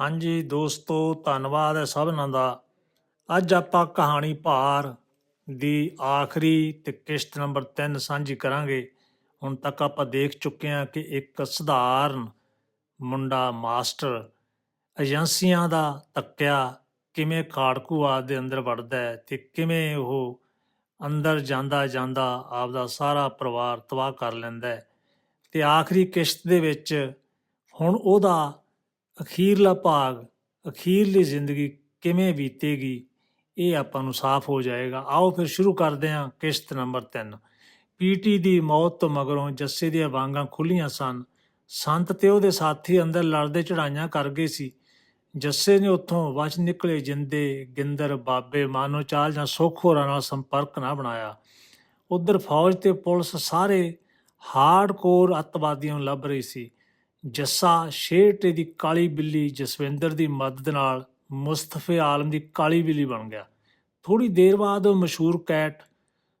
ਹਾਂਜੀ ਦੋਸਤੋ, ਧੰਨਵਾਦ ਹੈ ਸਭਨਾਂ ਦਾ। ਅੱਜ ਆਪਾਂ ਕਹਾਣੀ ਭਾਰ ਦੀ ਆਖਰੀ ਤੇ ਕਿਸ਼ਤ ਨੰਬਰ 3 ਸਾਂਝੀ ਕਰਾਂਗੇ। ਹੁਣ ਤੱਕ ਆਪਾਂ ਦੇਖ ਚੁੱਕੇ ਹਾਂ ਕਿ ਇੱਕ ਸਧਾਰਨ ਮੁੰਡਾ ਮਾਸਟਰ ਏਜੰਸੀਆਂ ਦਾ ਤੱਕਿਆ ਕਿਵੇਂ ਖਾੜਕੂ ਆਦ ਦੇ ਅੰਦਰ ਵੜਦਾ ਹੈ ਤੇ ਕਿਵੇਂ ਉਹ ਅੰਦਰ ਜਾਂਦਾ ਜਾਂਦਾ ਆਪਦਾ ਸਾਰਾ ਪਰਿਵਾਰ ਤਬਾਹ ਕਰ ਲੈਂਦਾ ਹੈ। ਤੇ ਆਖਰੀ ਕਿਸ਼ਤ ਦੇ ਵਿੱਚ ਹੁਣ ਉਹਦਾ ਅਖੀਰਲਾ ਭਾਗ ਅਖੀਰਲੀ ਜ਼ਿੰਦਗੀ ਕਿਵੇਂ ਬੀਤੇਗੀ, ਇਹ ਆਪਾਂ ਨੂੰ ਸਾਫ਼ ਹੋ ਜਾਏਗਾ। ਆਓ ਫਿਰ ਸ਼ੁਰੂ ਕਰਦੇ ਹਾਂ ਕਿਸ਼ਤ ਨੰਬਰ 3 ਪੀਟੀ ਦੀ ਮੌਤ ਤੋਂ ਮਗਰੋਂ ਜੱਸੇ ਦੀਆਂ ਵਾਂਗਾਂ ਖੁੱਲੀਆਂ ਸਨ। ਸੰਤ ਤੇ ਉਹਦੇ ਸਾਥੀ ਅੰਦਰ ਲੜਦੇ ਚੜਾਈਆਂ ਕਰ ਗਏ ਸੀ। ਜੱਸੇ ਨੇ ਉੱਥੋਂ ਵਚ ਨਿਕਲੇ ਜਿੰਦੇ, ਗਿੰਦਰ, ਬਾਬੇ, ਮਾਨੋ ਚਾਲ ਜਾਂ ਸੁੱਖ ਹੋਰਾਂ ਨਾਲ ਸੰਪਰਕ ਨਾ ਬਣਾਇਆ। ਉਧਰ ਫੌਜ ਤੇ ਪੁਲਿਸ ਸਾਰੇ ਹਾਰਡਕੋਰ ਅੱਤਵਾਦੀਆਂ ਨੂੰ ਲੱਭ ਰਹੀ ਸੀ। ਜੱਸਾ ਸ਼ੇਰਟੇ ਦੀ ਕਾਲੀ ਬਿੱਲੀ ਜਸਵਿੰਦਰ ਦੀ ਮਦਦ ਨਾਲ ਮੁਸਤਫੇ ਆਲਮ ਦੀ ਕਾਲੀ ਬਿੱਲੀ ਬਣ ਗਿਆ। ਥੋੜੀ ਦੇਰ ਬਾਅਦ ਉਹ ਮਸ਼ਹੂਰ ਕੈਟ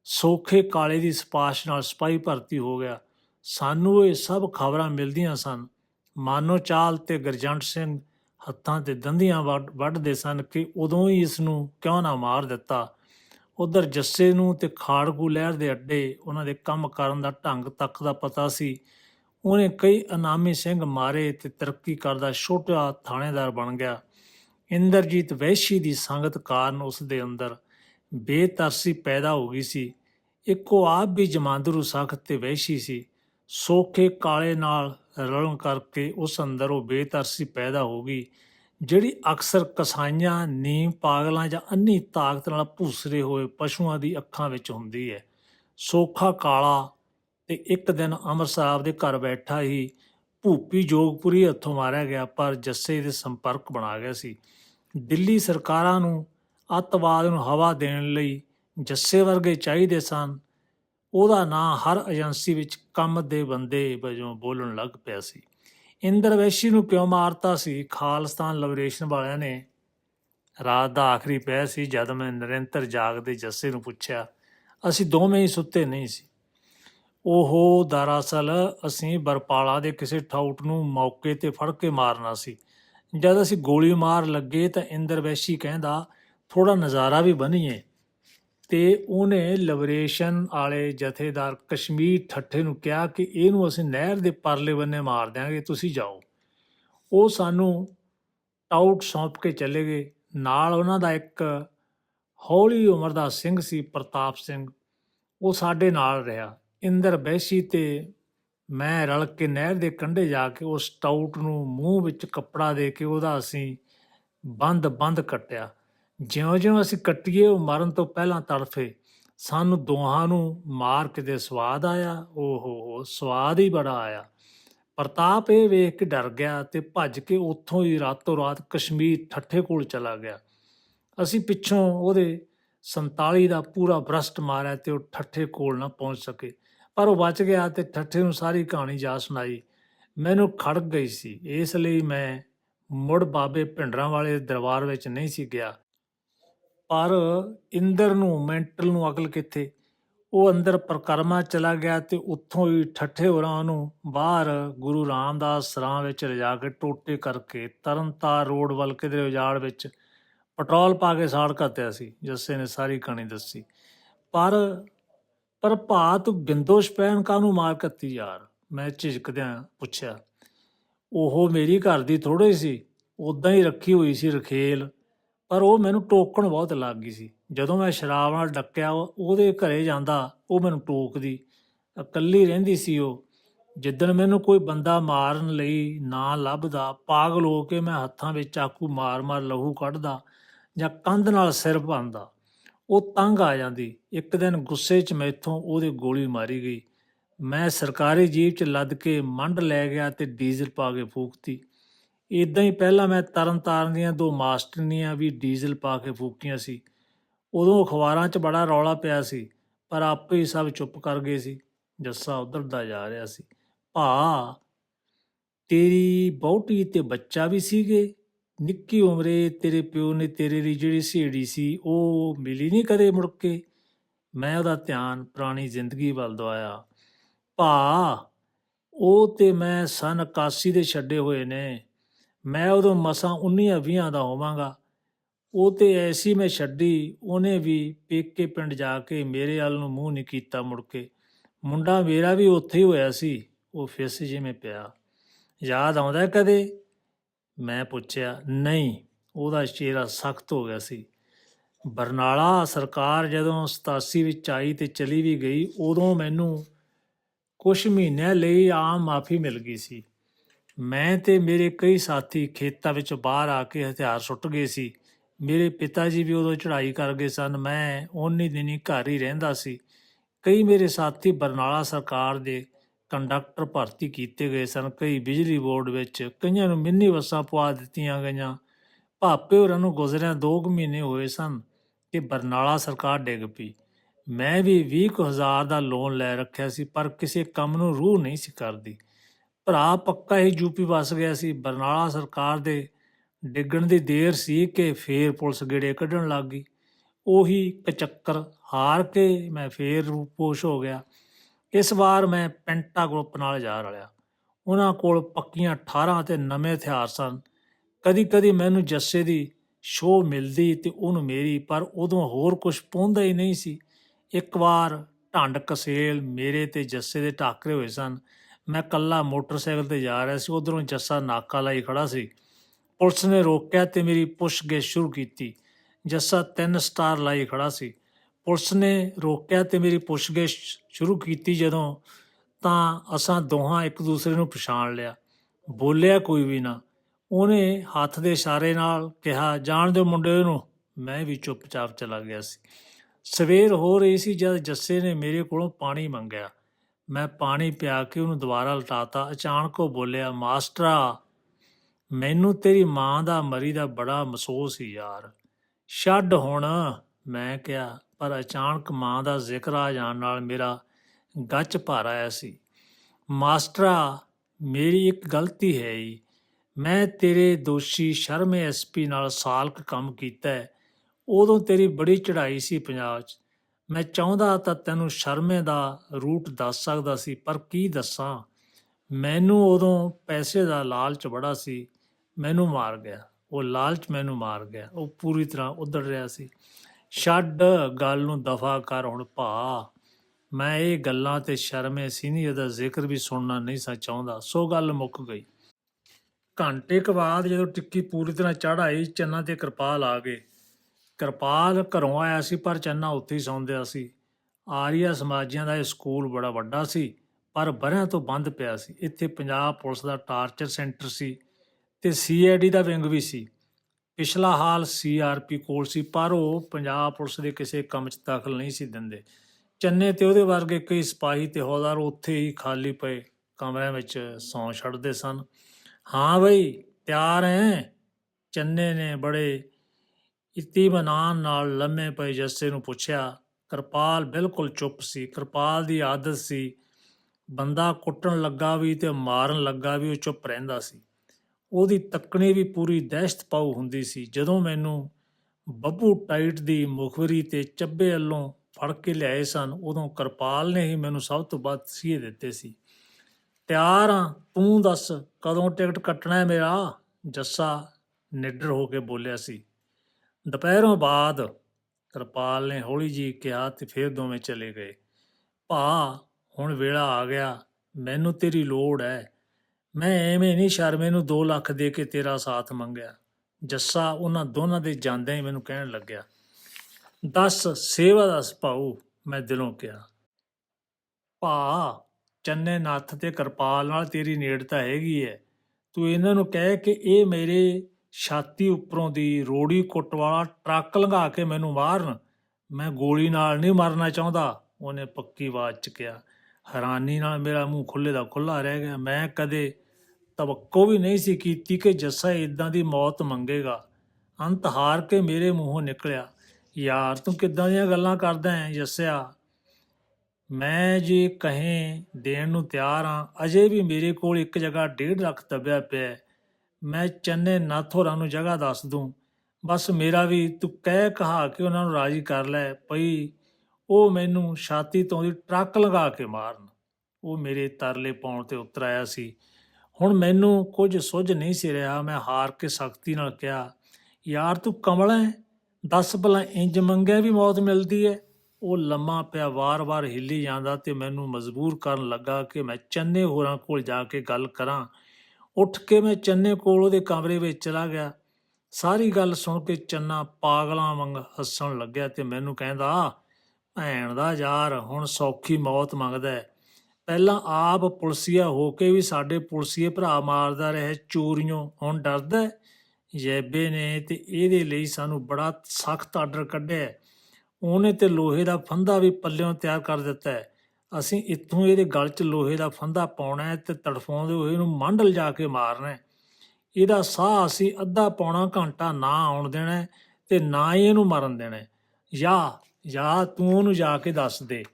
ਸੋਖੇ ਕਾਲੇ ਦੀ ਸਪਾਸ਼ ਨਾਲ ਸਿਪਾਹੀ ਭਰਤੀ ਹੋ ਗਿਆ। ਸਾਨੂੰ ਇਹ ਸਭ ਖਬਰਾਂ ਮਿਲਦੀਆਂ ਸਨ। ਮਾਨੋ ਚਾਲ ਤੇ ਗਰਜੰਟ ਸਿੰਘ ਹੱਥਾਂ ਤੇ ਦੰਦੀਆਂ ਵੱਢ- ਵੱਢਦੇ ਸਨ ਕਿ ਉਦੋਂ ਹੀ ਇਸ ਨੂੰ ਕਿਉਂ ਨਾ ਮਾਰ ਦਿੱਤਾ। ਉਧਰ ਜੱਸੇ ਨੂੰ ਤੇ ਖਾੜਕੂ ਲਹਿਰ ਦੇ ਅੱਡੇ ਉਹਨਾਂ ਦੇ ਕੰਮ ਕਰਨ ਦਾ ਢੰਗ ਤੱਕ ਦਾ ਪਤਾ ਸੀ। ਉਹਨੇ ਕਈ ਅਨਾਮੀ ਸਿੰਘ ਮਾਰੇ ਤੇ ਤਰੱਕੀ ਕਰਦਾ ਛੋਟਾ ਥਾਣੇਦਾਰ ਬਣ ਗਿਆ। ਇੰਦਰਜੀਤ ਵੈਸ਼ੀ ਦੀ ਸੰਗਤ ਕਾਰਨ ਉਸ ਦੇ ਅੰਦਰ ਬੇਤਰਸੀ ਪੈਦਾ ਹੋ ਗਈ ਸੀ। ਇੱਕੋ ਆਪ ਵੀ ਜਮਾਂਦਰੂ ਸਖਤ ਤੇ ਵੈਸ਼ੀ ਸੀ। ਸੋਖੇ ਕਾਲੇ ਨਾਲ ਰਲਣ ਕਰਕੇ ਉਸ ਅੰਦਰ ਉਹ ਬੇਤਰਸੀ ਪੈਦਾ ਹੋ ਗਈ, ਜਿਹੜੀ ਅਕਸਰ ਕਸਾਈਆਂ, ਨੀਮ ਪਾਗਲਾਂ ਜਾਂ ਅੰਨੀ ਤਾਕਤ ਨਾਲ ਭੂਸਰੇ ਹੋਏ ਪਸ਼ੂਆਂ ਦੀ ਅੱਖਾਂ ਵਿੱਚ ਹੁੰਦੀ ਹੈ। ਸੋਖਾ ਕਾਲਾ ਤੇ ਇੱਕ ਦਿਨ ਅੰਮ੍ਰਿਤਸਰ ਦੇ ਘਰ ਬੈਠਾ ਹੀ ਭੂਪੀ ਜੋਗਪੁਰੀ ਹੱਥੋਂ ਮਾਰਿਆ ਗਿਆ, ਪਰ ਜੱਸੇ ਦੇ ਸੰਪਰਕ ਬਣਾ ਗਿਆ ਸੀ। ਦਿੱਲੀ ਸਰਕਾਰਾਂ ਨੂੰ ਅੱਤਵਾਦ ਨੂੰ ਹਵਾ ਦੇਣ ਲਈ ਜੱਸੇ ਵਰਗੇ ਚਾਹੀਦੇ ਸਨ। ਉਹਦਾ ਨਾਂ ਹਰ ਏਜੰਸੀ ਵਿੱਚ ਕੰਮ ਦੇ ਬੰਦੇ ਵਜੋਂ ਬੋਲਣ ਲੱਗ ਪਿਆ ਸੀ। ਇੰਦਰ ਵੈਸ਼ੀ ਨੂੰ ਕਿਉਂ ਮਾਰਤਾ ਸੀ? ਖਾਲਸਤਾਨ ਲਿਬਰੇਸ਼ਨ ਵਾਲਿਆਂ ਨੇ ਰਾਤ ਦਾ ਆਖਰੀ ਪੈ ਸੀ ਜਦ ਮੈਂ ਨਿਰੰਤਰ ਜਾਗਦੇ ਜੱਸੇ ਨੂੰ ਪੁੱਛਿਆ, ਅਸੀਂ ਦੋਵੇਂ ਹੀ ਸੁੱਤੇ ਨਹੀਂ ਸੀ। ਉਹ ਦਰਅਸਲ ਅਸੀਂ ਬਰਪਾਲਾ ਦੇ ਕਿਸੇ ਠਾਉਟ ਨੂੰ ਮੌਕੇ ਤੇ ਫੜ ਕੇ ਮਾਰਨਾ ਸੀ। ਜਦ ਅਸੀਂ ਗੋਲੀ ਮਾਰ ਲੱਗੇ ਤਾਂ ਇੰਦਰ ਵੈਸ਼ੀ ਕਹਿੰਦਾ ਥੋੜਾ ਨਜ਼ਾਰਾ ਵੀ ਬਣੀਏ। ਤੇ ਉਹਨੇ ਲਿਬਰੇਸ਼ਨ ਵਾਲੇ ਜਥੇਦਾਰ ਕਸ਼ਮੀਰ ਠੱਠੇ ਨੂੰ ਕਿਹਾ ਕਿ ਇਹਨੂੰ ਅਸੀਂ ਨਹਿਰ ਦੇ ਪਰਲੇ ਬੰਨੇ ਮਾਰ ਦਿਆਂਗੇ, ਤੁਸੀਂ ਜਾਓ। ਉਹ ਸਾਨੂੰ ਟਾਊਟ ਸੌਂਪ ਕੇ ਚਲੇ ਗਏ। ਨਾਲ ਉਹਨਾਂ ਦਾ ਇੱਕ ਹੌਲੀ ਉਮਰ ਦਾ ਸਿੰਘ ਸੀ, ਪ੍ਰਤਾਪ ਸਿੰਘ। ਉਹ ਸਾਡੇ ਨਾਲ ਰਿਹਾ। ਇੰਦਰ ਬੈਸ਼ੀ ਤੇ ਮੈਂ ਰਲ ਕੇ ਨਹਿਰ ਦੇ ਕੰਢੇ ਜਾ ਕੇ ਉਸ ਟਾਊਟ ਨੂੰ ਮੂੰਹ ਵਿੱਚ ਕੱਪੜਾ ਦੇ ਕੇ ਉਹਦਾ ਅਸੀਂ ਬੰਦ ਬੰਦ ਕੱਟਿਆ। ਜਿਉਂ-ਜਿਉਂ ਅਸੀਂ ਕੱਟੀਏ, ਉਹ ਮਰਨ ਤੋਂ ਪਹਿਲਾਂ ਤੜਫੇ। ਸਾਨੂੰ ਦੋਹਾਂ ਨੂੰ ਮਾਰ ਕੇ ਦੇ ਸਵਾਦ ਆਇਆ। ਓਹੋ ਹੋ ਸਵਾਦ ਹੀ ਬੜਾ ਆਇਆ। ਪ੍ਰਤਾਪ ਇਹ ਵੇਖ ਕੇ ਡਰ ਗਿਆ ਤੇ ਭੱਜ ਕੇ ਉੱਥੋਂ ਹੀ ਰਾਤੋਂ ਰਾਤ ਕਸ਼ਮੀਰ ਠੱਠੇ ਕੋਲ ਚਲਾ ਗਿਆ। ਅਸੀਂ ਪਿੱਛੋਂ ਉਹਦੇ 47 ਦਾ ਪੂਰਾ ਬ੍ਰਸਟ ਮਾਰਿਆ ਤੇ ਉਹ ਠੱਠੇ ਕੋਲ ਨਾ ਪਹੁੰਚ ਸਕੇ। ਪਰ ਉਹ ਬਚ ਗਿਆ ਤੇ ਠੱਠੇ ਨੂੰ ਸਾਰੀ ਕਹਾਣੀ ਜਾ ਸੁਣਾਈ। ਮੈਨੂੰ ਖੜਕ ਗਈ ਸੀ। ਇਸ ਲਈ ਮੈਂ ਮੁੜ ਬਾਬੇ ਭਿੰਡਰਾਂ ਵਾਲੇ ਦਰਬਾਰ ਵਿੱਚ ਨਹੀਂ ਸੀ ਗਿਆ। ਪਰ ਇੰਦਰ ਨੂੰ, ਮੈਂਟਲ ਨੂੰ ਅਕਲ ਕਿੱਥੇ? ਉਹ ਅੰਦਰ ਪ੍ਰਕਰਮਾ ਚਲਾ ਗਿਆ ਤੇ ਉੱਥੋਂ ਹੀ ਠੱਠੇ ਹੋਰਾਂ ਨੂੰ ਬਾਹਰ ਗੁਰੂ ਰਾਮਦਾਸ ਸਰਾਂ ਵਿੱਚ ਲਿਜਾ ਕੇ ਟੋਟੇ ਕਰਕੇ ਤਰਨਤਾਰ ਰੋਡ ਵੱਲ ਕਿਧਰੇ ਉਜਾੜ ਵਿੱਚ ਪੈਟਰੋਲ ਪਾ ਕੇ ਸਾੜ ਘੱਤਿਆ ਸੀ, ਜੱਸੇ ਨੇ ਸਾਰੀ ਕਹਾਣੀ ਦੱਸੀ। ਪਰ ਪਰ ਭਾ ਤੂੰ ਬਿੰਦੋਸ਼ ਪੈਣ ਕਾਹਨੂੰ ਮਾਰ ਕੱਤੀ ਯਾਰ? ਮੈਂ ਝਿਜਕਦਿਆਂ ਪੁੱਛਿਆ। ਉਹ ਮੇਰੀ ਘਰ ਦੀ ਥੋੜੇ ਸੀ। ਉਦਾਂ ਹੀ ਰੱਖੀ ਹੋਈ ਸੀ ਰਖੇਲ। ਪਰ ਉਹ ਮੈਨੂੰ ਟੋਕਣ ਬਹੁਤ ਲੱਗ ਗਈ ਸੀ। ਜਦੋਂ ਮੈਂ ਸ਼ਰਾਬ ਨਾਲ ਡੱਕਿਆ, ਉਹਦੇ ਘਰੇ ਜਾਂਦਾ, ਉਹ ਮੈਨੂੰ ਟੋਕਦੀ। ਇਕੱਲੀ ਰਹਿੰਦੀ ਸੀ ਉਹ। ਜਿੱਦਣ ਮੈਨੂੰ ਕੋਈ ਬੰਦਾ ਮਾਰਨ ਲਈ ਨਾ ਲੱਭਦਾ, ਪਾਗਲ ਹੋ ਕੇ ਮੈਂ ਹੱਥਾਂ ਵਿੱਚ ਚਾਕੂ ਮਾਰ-ਮਾਰ ਲਹੂ ਕੱਢਦਾ ਜਾਂ ਕੰਧ ਨਾਲ ਸਿਰ ਪਾਉਂਦਾ। ਉਹ ਤੰਗ ਆ ਜਾਂਦੀ। ਇੱਕ ਦਿਨ ਗੁੱਸੇ 'ਚ ਮੈਥੋਂ ਉਹਦੇ ਗੋਲੀ ਮਾਰੀ ਗਈ। ਮੈਂ ਸਰਕਾਰੀ ਜੀਪ 'ਚ ਲੱਦ ਕੇ ਮੰਡ ਲੈ ਗਿਆ ਤੇ ਡੀਜ਼ਲ ਪਾ ਕੇ ਫੂਕਤੀ। ਇਦਾਂ ਹੀ ਪਹਿਲਾਂ ਮੈਂ ਤਰਨ ਤਾਰਨ ਦੀਆਂ ਦੋ ਮਾਸਟਰਨੀਆਂ ਵੀ ਡੀਜ਼ਲ ਪਾ ਕੇ ਫੂਕੀਆਂ ਸੀ। ਉਦੋਂ ਅਖਬਾਰਾਂ 'ਚ ਬੜਾ ਰੌਲਾ ਪਿਆ ਸੀ, ਪਰ ਆਪੇ ਹੀ ਸਭ ਚੁੱਪ ਕਰ ਗਏ ਸੀ। ਜੱਸਾ ਉਧਰ ਦਾ ਜਾ ਰਿਹਾ ਸੀ। ਭਾ, ਤੇਰੀ ਬਹੁਟੀ ਤੇ ਬੱਚਾ ਵੀ ਸੀਗੇ? ਨਿੱਕੀ ਉਮਰੇ ਤੇਰੇ ਪਿਓ ਨੇ ਤੇਰੇ ਲਈ ਜਿਹੜੀ ਸਹੇੜੀ ਸੀ, ਉਹ ਮਿਲੀ ਨਹੀਂ ਕਦੇ ਮੁੜ ਕੇ? ਮੈਂ ਉਹਦਾ ਧਿਆਨ ਪੁਰਾਣੀ ਜ਼ਿੰਦਗੀ ਵੱਲ ਦਵਾਇਆ। ਭਾ, ਉਹ ਤੇ ਮੈਂ ਸਨ 81 ਦੇ ਛੱਡੇ ਹੋਏ ਨੇ। ਮੈਂ ਉਦੋਂ ਮਸਾਂ 19 20 ਦਾ ਹੋਵਾਂਗਾ। ਉਹ ਤੇ ਐਸੀ ਮੈਂ ਛੱਡੀ, ਉਹਨੇ ਵੀ ਪੇਕੇ ਪਿੰਡ ਜਾ ਕੇ ਮੇਰੇ ਵੱਲ ਨੂੰ ਮੂੰਹ ਨਹੀਂ ਕੀਤਾ ਮੁੜ ਕੇ। ਮੁੰਡਾ ਮੇਰਾ ਵੀ ਉੱਥੇ ਹੀ ਹੋਇਆ ਸੀ, ਉਹ ਫਿਸ ਜਿਵੇਂ ਪਿਆ। ਯਾਦ ਆਉਂਦਾ ਕਦੇ? ਮੈਂ ਪੁੱਛਿਆ, ਨਹੀਂ, ਉਹਦਾ ਚਿਹਰਾ ਸਖਤ ਹੋ ਗਿਆ ਸੀ। ਬਰਨਾਲਾ ਸਰਕਾਰ ਜਦੋਂ 87 ਵਿੱਚ ਆਈ ਤੇ ਚਲੀ ਵੀ ਗਈ, ਉਦੋਂ ਮੈਨੂੰ ਕੁਝ ਮਹੀਨਿਆਂ ਲਈ ਆਮ ਮਾਫੀ ਮਿਲ ਗਈ ਸੀ। ਮੈਂ ਤੇ ਮੇਰੇ ਕਈ ਸਾਥੀ ਖੇਤਾਂ ਵਿੱਚ ਬਾਹਰ ਆ ਕੇ ਹਥਿਆਰ ਸੁੱਟ ਗਏ ਸੀ। ਮੇਰੇ ਪਿਤਾ ਜੀ ਵੀ ਉਦੋਂ ਚੜ੍ਹਾਈ ਕਰ ਗਏ ਸਨ। ਮੈਂ ਉਨੀ ਦਿਨੀ ਘਰ ਹੀ ਰਹਿੰਦਾ ਸੀ। ਕਈ ਮੇਰੇ ਸਾਥੀ ਬਰਨਾਲਾ ਸਰਕਾਰ ਦੇ ਕੰਡਕਟਰ ਭਰਤੀ ਕੀਤੇ ਗਏ ਸਨ। ਕਈ ਬਿਜਲੀ ਬੋਰਡ ਵਿੱਚ ਕਈਆਂ ਨੂੰ ਮਿੰਨੀ ਬੱਸਾਂ ਪਵਾ ਦਿੱਤੀਆਂ ਗਈਆਂ। ਭਾਪੇ ਹੋਰਾਂ ਨੂੰ ਗੁਜ਼ਰਿਆਂ 2 ਮਹੀਨੇ ਹੋਏ ਸਨ ਕਿ ਬਰਨਾਲਾ ਸਰਕਾਰ ਡਿੱਗ ਪਈ। ਮੈਂ ਵੀ 20000 ਦਾ ਲੋਨ ਲੈ ਰੱਖਿਆ ਸੀ, ਪਰ ਕਿਸੇ ਕੰਮ ਨੂੰ ਰੂਹ ਨਹੀਂ ਸੀ ਕਰਦੀ। ਭਰਾ ਪੱਕਾ ਹੀ ਯੂਪੀ ਵਸ ਗਿਆ ਸੀ। ਬਰਨਾਲਾ ਸਰਕਾਰ ਦੇ ਡਿੱਗਣ ਦੀ ਦੇਰ ਸੀ ਕਿ ਫੇਰ ਪੁਲਿਸ ਗੇੜੇ ਕੱਢਣ ਲੱਗ ਗਈ। ਉਹੀ ਕਚੱਕਰ ਹਾਰ ਕੇ ਮੈਂ ਫੇਰ ਰੂਪੋਸ਼ ਹੋ ਗਿਆ। ਇਸ ਵਾਰ ਮੈਂ ਪੈਂਟਾ ਗਰੁੱਪ ਨਾਲ ਜਾ ਰਲਿਆ ਉਹਨਾਂ ਕੋਲ ਪੱਕੀਆਂ 18 ਤੇ ਨਵੇਂ ਹਥਿਆਰ ਸਨ। ਕਦੀ ਕਦੀ ਮੈਨੂੰ ਜੱਸੇ ਦੀ ਸ਼ੋਅ ਮਿਲਦੀ ਤੇ ਉਹਨੂੰ ਮੇਰੀ, ਪਰ ਉਦੋਂ ਹੋਰ ਕੁਝ ਪਹੁੰਚਦਾ ਹੀ ਨਹੀਂ ਸੀ। ਇੱਕ ਵਾਰ ਢੰਡ ਕਸੇਲ ਮੇਰੇ ਤੇ ਜੱਸੇ ਦੇ ਟਾਕਰੇ ਹੋਏ ਸਨ। ਮੈਂ ਕੱਲਾ ਮੋਟਰਸਾਈਕਲ ਤੇ ਜਾ ਰਿਹਾ ਸੀ, ਉਧਰੋਂ ਜੱਸਾ ਨਾਕਾ ਲਾਈ ਖੜਾ ਸੀ। ਪੁਲਿਸ ਨੇ ਰੋਕਿਆ ਤੇ ਮੇਰੀ ਪੁੱਛਗਿੱਛ ਸ਼ੁਰੂ ਕੀਤੀ। ਜੱਸਾ ਤਿੰਨ ਸਟਾਰ ਲਾਈ ਖੜਾ ਸੀ। ਪੁਲਿਸ ਨੇ ਰੋਕਿਆ ਤੇ ਮੇਰੀ ਪੁੱਛਗਿੱਛ ਸ਼ੁਰੂ ਕੀਤੀ ਜਦੋਂ ਤਾਂ ਅਸਾਂ ਦੋਹਾਂ ਇੱਕ ਦੂਸਰੇ ਨੂੰ ਪਛਾਣ ਲਿਆ। ਬੋਲਿਆ ਕੋਈ ਵੀ ਨਾ। ਉਹਨੇ ਹੱਥ ਦੇ ਇਸ਼ਾਰੇ ਨਾਲ ਕਿਹਾ, ਜਾਣ ਦਿਓ ਮੁੰਡੇ ਨੂੰ। ਮੈਂ ਵੀ ਚੁੱਪਚਾਪ ਚਲਾ ਗਿਆ ਸੀ। ਸਵੇਰ ਹੋ ਰਹੀ ਸੀ ਜਦ ਜੱਸੇ ਨੇ ਮੇਰੇ ਕੋਲੋਂ ਪਾਣੀ ਮੰਗਿਆ। ਮੈਂ ਪਾਣੀ ਪਿਆ ਕੇ ਉਹਨੂੰ ਦੁਬਾਰਾ ਲਟਾਤਾ। ਅਚਾਨਕ ਉਹ ਬੋਲਿਆ, ਮਾਸਟਰਾ, ਮੈਨੂੰ ਤੇਰੀ ਮਾਂ ਦਾ, ਮਰੀ ਦਾ ਬੜਾ ਮਹਿਸੂਸ ਸੀ ਯਾਰ। ਛੱਡ ਹੁਣ। ਮੈਂ ਕਿਹਾ ਪਰ ਅਚਾਨਕ ਮਾਂ ਦਾ ਜ਼ਿਕਰ ਆ ਜਾਣ ਨਾਲ ਮੇਰਾ ਗੱਚ ਭਰ ਆਇਆ ਸੀ। ਮਾਸਟਰਾ, ਮੇਰੀ ਇੱਕ ਗਲਤੀ ਹੈ ਜੀ। ਮੈਂ ਤੇਰੇ ਦੋਸ਼ੀ ਸ਼ਰਮ ਐਸਪੀ ਨਾਲ ਸਾਲਕ ਕੰਮ ਕੀਤਾ ਉਦੋਂ ਤੇਰੀ ਬੜੀ ਚੜ੍ਹਾਈ ਸੀ ਪੰਜਾਬ 'ਚ। ਮੈਂ ਚਾਹੁੰਦਾ ਤਾਂ ਤੈਨੂੰ ਸ਼ਰਮੇ ਦਾ ਰੂਟ ਦੱਸ ਸਕਦਾ ਸੀ, ਪਰ ਕੀ ਦੱਸਾਂ? ਮੈਨੂੰ ਉਦੋਂ ਪੈਸੇ ਦਾ ਲਾਲਚ ਬੜਾ ਸੀ। ਮੈਨੂੰ ਮਾਰ ਗਿਆ। ਉਹ ਲਾਲਚ ਮੈਨੂੰ ਮਾਰ ਗਿਆ। ਉਹ ਪੂਰੀ ਤਰ੍ਹਾਂ ਉਧੜ ਰਿਹਾ ਸੀ। ਛੱਡ, ਗੱਲ ਨੂੰ ਦਫਾ ਕਰ, ਹੁਣ ਭਾ। ਮੈਂ ਇਹ ਗੱਲਾਂ ਤੇ ਸ਼ਰਮੇ ਸੀ ਨਹੀਂ ਇਹਦਾ ਜ਼ਿਕਰ ਵੀ ਸੁਣਨਾ ਨਹੀਂ ਸਾ ਚਾਹੁੰਦਾ। ਸੋ ਗੱਲ ਮੁੱਕ ਗਈ। ਘੰਟੇ ਕੁ ਬਾਅਦ ਜਦੋਂ ਟਿੱਕੀ ਪੂਰੀ ਤਰ੍ਹਾਂ ਚੜ੍ਹ ਆਈ, ਚੰਨਾ ਤੇ ਕਿਰਪਾਲ ਆ ਗਏ। ਕਿਰਪਾਲ ਘਰੋਂ ਆਇਆ ਸੀ, ਪਰ ਚੰਨਾ ਉੱਥੇ ਹੀ ਸੌਂਦਿਆ ਸੀ। ਆਰੀਆ ਸਮਾਜੀਆਂ ਦਾ ਇਹ ਸਕੂਲ ਬੜਾ ਵੱਡਾ ਸੀ, ਪਰ ਬਰਿਆਂ ਤੋਂ ਬੰਦ ਪਿਆ ਸੀ। ਇੱਥੇ ਪੰਜਾਬ ਪੁਲਿਸ ਦਾ ਟਾਰਚਰ ਸੈਂਟਰ ਸੀ ਤੇ ਸੀਆਈਡੀ ਦਾ ਵਿੰਗ ਵੀ ਸੀ। ਪਿਛਲਾ ਹਾਲ ਸੀਆਰਪੀ ਕੋਲ ਸੀ, ਪਰ ਉਹ ਪੰਜਾਬ ਪੁਲਿਸ ਦੇ ਕਿਸੇ ਕੰਮ 'ਚ ਦਖਲ ਨਹੀਂ ਸੀ ਦਿੰਦੇ। ਚੰਨੇ ਤੇ ਉਹਦੇ ਵਰਗੇ ਕਈ ਸਿਪਾਹੀ ਤੇ ਹੌਲਦਾਰ ਉੱਥੇ ਹੀ ਖਾਲੀ ਪਏ ਕਮਰਿਆਂ ਵਿੱਚ ਸੌਂ ਛੱਡਦੇ ਸਨ। ਹਾਂ ਬਈ, ਤਿਆਰ ਹੈ? ਚੰਨੇ ਨੇ ਬੜੇ ਇਤੀਮਨਾਨ ਨਾਲ ਲੰਮੇ ਪਏ ਜੱਸੇ ਨੂੰ ਪੁੱਛਿਆ। ਕਿਰਪਾਲ ਬਿਲਕੁਲ ਚੁੱਪ ਸੀ, ਕਿਰਪਾਲ ਦੀ ਆਦਤ ਸੀ। ਬੰਦਾ ਕੁੱਟਣ ਲੱਗਾ ਵੀ ਤੇ ਮਾਰਨ ਲੱਗਾ ਵੀ ਉਹ ਚੁੱਪ ਰਹਿੰਦਾ ਸੀ। ਉਹਦੀ ਤੱਕਣੀ ਵੀ ਪੂਰੀ ਦਹਿਸ਼ਤ ਪਾਉ ਹੁੰਦੀ ਸੀ। ਜਦੋਂ ਮੈਨੂੰ ਬੱਬੂ ਟਾਈਟ ਦੀ ਮੁਖਬਰੀ ਤੇ ਚੱਬੇ ਵੱਲੋਂ ਫੜ ਕੇ ਲਿਆਏ ਸਨ, ਉਦੋਂ ਕਿਰਪਾਲ ਨੇ ਹੀ ਮੈਨੂੰ ਸਭ ਤੋਂ ਵੱਧ ਸੀਏ ਦਿੱਤੇ ਸੀ। ਤਿਆਰ ਆ, ਤੂੰ ਦੱਸ ਕਦੋਂ ਟਿਕਟ ਕੱਟਣਾ ਹੈ ਮੇਰਾ? ਜੱਸਾ ਨਿਡਰ ਹੋ ਕੇ ਬੋਲਿਆ ਸੀ। ਦੁਪਹਿਰੋਂ ਬਾਅਦ ਕਿਰਪਾਲ ਨੇ ਹੌਲੀ ਜੀ ਕਿਹਾ ਤੇ ਫਿਰ ਦੋਵੇਂ ਚਲੇ ਗਏ। ਭਾ, ਹੁਣ ਵੇਲਾ ਆ ਗਿਆ। ਮੈਨੂੰ ਤੇਰੀ ਲੋੜ ਹੈ। ਮੈਂ ਐਵੇਂ ਨਹੀਂ ਸ਼ਰਮੇ ਨੂੰ 2 ਲੱਖ ਦੇ ਕੇ ਤੇਰਾ ਸਾਥ ਮੰਗਿਆ। ਜੱਸਾ ਉਹਨਾਂ ਦੋਨਾਂ ਦੇ ਜਾਂਦਿਆਂ ਹੀ ਮੈਨੂੰ ਕਹਿਣ ਲੱਗਿਆ, ਦੱਸ, ਸੇਵਾ ਦੱਸ ਪਾਉ ਮੈਂ ਦਿਲੋਂ ਕਿਹਾ। ਭਾ, ਚੰਨੇ ਨੱਥ ਤੇ ਕਿਰਪਾਲ ਨਾਲ ਤੇਰੀ ਨੇੜਤਾ ਹੈਗੀ ਐ। ਤੂੰ ਇਹਨਾਂ ਨੂੰ ਕਹਿ ਕਿ ਇਹ ਮੇਰੇ ਛਾਤੀ ਉੱਪਰੋਂ ਦੀ ਰੋੜੀ ਕੁੱਟ ਵਾਲਾ ਟਰੱਕ ਲੰਘਾ ਕੇ ਮੈਨੂੰ ਮਾਰਨ। ਮੈਂ ਗੋਲੀ ਨਾਲ ਨਹੀਂ ਮਰਨਾ ਚਾਹੁੰਦਾ, ਉਹਨੇ ਪੱਕੀ ਆਵਾਜ਼ ਚ ਕਿਹਾ। ਹੈਰਾਨੀ ਨਾਲ ਮੇਰਾ ਮੂੰਹ ਖੁੱਲੇ ਦਾ ਖੁੱਲਾ ਰਹਿ ਗਿਆ। ਮੈਂ ਕਦੇ ਤਵੱਕੋ ਵੀ ਨਹੀਂ ਸੀ ਕੀਤੀ ਕਿ ਜੱਸਾ ਇਦਾਂ ਦੀ ਮੌਤ ਮੰਗੇਗਾ। ਅੰਤ ਹਾਰ ਕੇ ਮੇਰੇ ਮੂੰਹੋਂ ਨਿਕਲਿਆ। ਯਾਰ, ਤੂੰ ਕਿੱਦਾਂ ਦੀਆਂ ਗੱਲਾਂ ਕਰਦਾ ਹੈ, ਜੱਸਿਆ? ਮੈਂ ਜੇ ਕਹੇ ਦੇਣ ਨੂੰ ਤਿਆਰ ਹਾਂ ਅਜੇ ਵੀ ਮੇਰੇ ਕੋਲ ਇੱਕ ਜਗ੍ਹਾ 1.5 ਲੱਖ ਦੱਬਿਆ ਪਿਆ ਮੈਂ ਚੰਨੇ ਨਾਥੋਰਾਂ ਨੂੰ ਜਗ੍ਹਾ ਦੱਸ ਦੂੰ। ਬਸ ਮੇਰਾ ਵੀ, ਤੂੰ ਕਹਿ ਕਹਾ ਕੇ ਉਹਨਾਂ ਨੂੰ ਰਾਜੀ ਕਰ ਲੈ ਪਈ ਉਹ ਮੈਨੂੰ ਛਾਤੀ ਤੋਂ ਦੀ ਟਰੱਕ ਲਗਾ ਕੇ ਮਾਰਨ। ਉਹ ਮੇਰੇ ਤਰਲੇ ਪਾਉਣ ਤੇ ਉਤਰ ਆਇਆ ਸੀ। ਹੁਣ ਮੈਨੂੰ ਕੁਝ ਸੁੱਝ ਨਹੀਂ ਸੀ ਰਿਹਾ। ਮੈਂ ਹਾਰ ਕੇ ਸਖਤੀ ਨਾਲ ਕਿਹਾ, ਯਾਰ ਤੂੰ ਕਮਲਾ ਹੈ ਦੱਸ ਭਲਾ ਇੰਜ ਮੰਗਿਆ ਵੀ ਮੌਤ ਮਿਲਦੀ ਹੈ ਉਹ ਲੰਮਾ ਪਿਆ ਵਾਰ-ਵਾਰ ਹਿੱਲੀ ਜਾਂਦਾ ਤੇ ਮੈਨੂੰ ਮਜਬੂਰ ਕਰਨ ਲੱਗਾ ਕਿ ਮੈਂ ਚੰਨੇ ਹੋਰਾਂ ਕੋਲ ਜਾ ਕੇ ਗੱਲ ਕਰਾਂ। ਉੱਠ ਕੇ ਮੈਂ ਚੰਨੇ ਕੋਲ ਉਹਦੇ ਕਮਰੇ ਵਿੱਚ ਚਲਾ ਗਿਆ। ਸਾਰੀ ਗੱਲ ਸੁਣ ਕੇ ਚੰਨਾ ਪਾਗਲਾਂ ਵਾਂਗ ਹੱਸਣ ਲੱਗਿਆ ਤੇ ਮੈਨੂੰ ਕਹਿੰਦਾ, ਭੈਣ ਦਾ ਯਾਰ, ਹੁਣ ਸੌਖੀ ਮੌਤ ਮੰਗਦਾ ਹੈ ਪਹਿਲਾਂ ਆਪ ਪੁਲਸੀਆ ਹੋ ਕੇ ਵੀ ਸਾਡੇ ਪੁਲਸੀਏ ਭਰਾ ਮਾਰਦਾ ਰਿਹਾ ਚੋਰੀਆਂ ਹੁਣ ਡਰਦਾ ਜੈਬੇ ਨੇ ਤੇ ਇਹਦੇ ਲਈ ਸਾਨੂੰ ਬੜਾ ਸਖਤ ਆਰਡਰ ਕੱਢਿਆ ਉਹਨੇ ਤੇ ਲੋਹੇ ਦਾ ਫੰਦਾ ਵੀ ਪੱਲਿਓਂ ਤਿਆਰ ਕਰ ਦਿੱਤਾ ਹੈ। ਅਸੀਂ ਇੱਥੋਂ ਇਹਦੇ ਗਲ 'ਚ ਲੋਹੇ ਦਾ ਫੰਦਾ ਪਾਉਣਾ ਹੈ ਤੇ ਤੜਫਾਉਂਦੇ ਹੋਏ ਇਹਨੂੰ ਮੰਡਲ ਲਿਜਾ ਕੇ ਮਾਰਨਾ ਹੈ। ਇਹਦਾ ਸਾਹ ਅਸੀਂ ਅੱਧਾ ਪੌਣਾ ਘੰਟਾ ਨਾ ਆਉਣ ਦੇਣਾ ਹੈ ਤੇ ਨਾ ਹੀ ਇਹਨੂੰ ਮਰਨ ਦੇਣਾ ਯਾ ਯਾ, ਤੂੰ ਉਹਨੂੰ ਜਾ ਕੇ ਦੱਸ ਦੇ।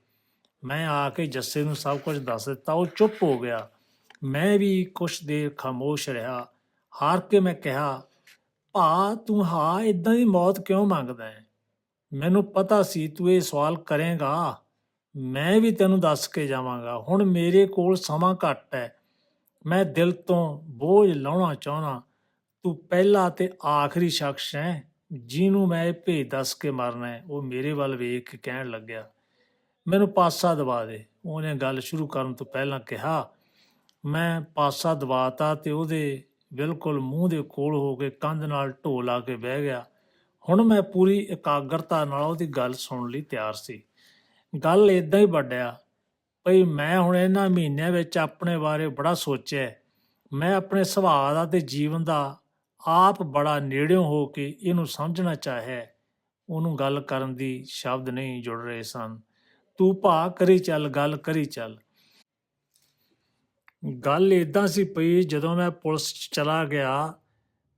ਮੈਂ ਆ ਕੇ ਜੱਸੇ ਨੂੰ ਸਭ ਕੁਝ ਦੱਸ ਦਿੱਤਾ, ਉਹ ਚੁੱਪ ਹੋ ਗਿਆ। ਮੈਂ ਵੀ ਕੁਛ ਦੇਰ ਖਾਮੋਸ਼ ਰਿਹਾ। ਹਾਰ ਕੇ ਮੈਂ ਕਿਹਾ, ਭਾ, ਤੂੰ ਹਾਂ ਇਦਾਂ ਦੀ ਮੌਤ ਕਿਉਂ ਮੰਗਦਾ ਹੈ? ਮੈਨੂੰ ਪਤਾ ਸੀ ਤੂੰ ਇਹ ਸਵਾਲ ਕਰੇਗਾ। ਮੈਂ ਵੀ ਤੈਨੂੰ ਦੱਸ ਕੇ ਜਾਵਾਂਗਾ। ਹੁਣ ਮੇਰੇ ਕੋਲ ਸਮਾਂ ਘੱਟ ਹੈ। ਮੈਂ ਦਿਲ ਤੋਂ ਬੋਝ ਲਾਉਣਾ ਚਾਹਣਾ ਤੂੰ ਪਹਿਲਾ ਤੇ ਆਖਰੀ ਸ਼ਖਸ ਹੈ, ਜਿਹਨੂੰ ਮੈਂ ਇਹ ਭੇਜ ਦੱਸ ਕੇ ਮਰਨਾ ਹੈ। ਉਹ ਮੇਰੇ ਵੱਲ ਵੇਖ ਕੇ ਕਹਿਣ ਲੱਗਿਆ। ਮੈਨੂੰ ਪਾਸਾ ਦਵਾ ਦੇ। ਉਹਨੇ ਗੱਲ ਸ਼ੁਰੂ ਕਰਨ ਤੋਂ ਪਹਿਲਾਂ ਕਿਹਾ, ਮੈਂ ਪਾਸਾ ਦਵਾਤਾ ਤੇ ਉਹਦੇ ਬਿਲਕੁਲ ਮੂੰਹ ਦੇ ਕੋਲ ਹੋ ਕੇ ਕੰਧ ਨਾਲ ਢੋ ਲਾ ਕੇ ਬਹਿ ਗਿਆ। ਹੁਣ ਮੈਂ ਪੂਰੀ ਇਕਾਗਰਤਾ ਨਾਲ ਉਹਦੀ ਗੱਲ ਸੁਣਨ ਲਈ ਤਿਆਰ ਸੀ। ਗੱਲ ਇਦਾਂ ਹੀ ਵੱਡਿਆ ਭਈ ਮੈਂ ਹੁਣ ਇਹਨਾਂ ਮਹੀਨਿਆਂ ਵਿੱਚ ਆਪਣੇ ਬਾਰੇ ਬੜਾ ਸੋਚਿਆ। ਮੈਂ ਆਪਣੇ ਸੁਭਾਅ ਦਾ ਤੇ ਜੀਵਨ ਦਾ ਆਪ ਬੜਾ ਨੇੜਿਓਂ ਹੋ ਕੇ ਇਹਨੂੰ ਸਮਝਣਾ ਚਾਹਿਆ। ਉਹਨੂੰ ਗੱਲ ਕਰਨ ਦੀ ਸ਼ਬਦ ਨਹੀਂ ਜੁੜ ਰਹੇ ਸਨ। ਤੂੰ ਭਾ ਕਰੀ ਚੱਲ, ਗੱਲ ਕਰੀ ਚੱਲ। ਗੱਲ ਇਦਾਂ ਸੀ ਪਈ ਜਦੋਂ ਮੈਂ ਪੁਲਿਸ 'ਚ ਚਲਾ ਗਿਆ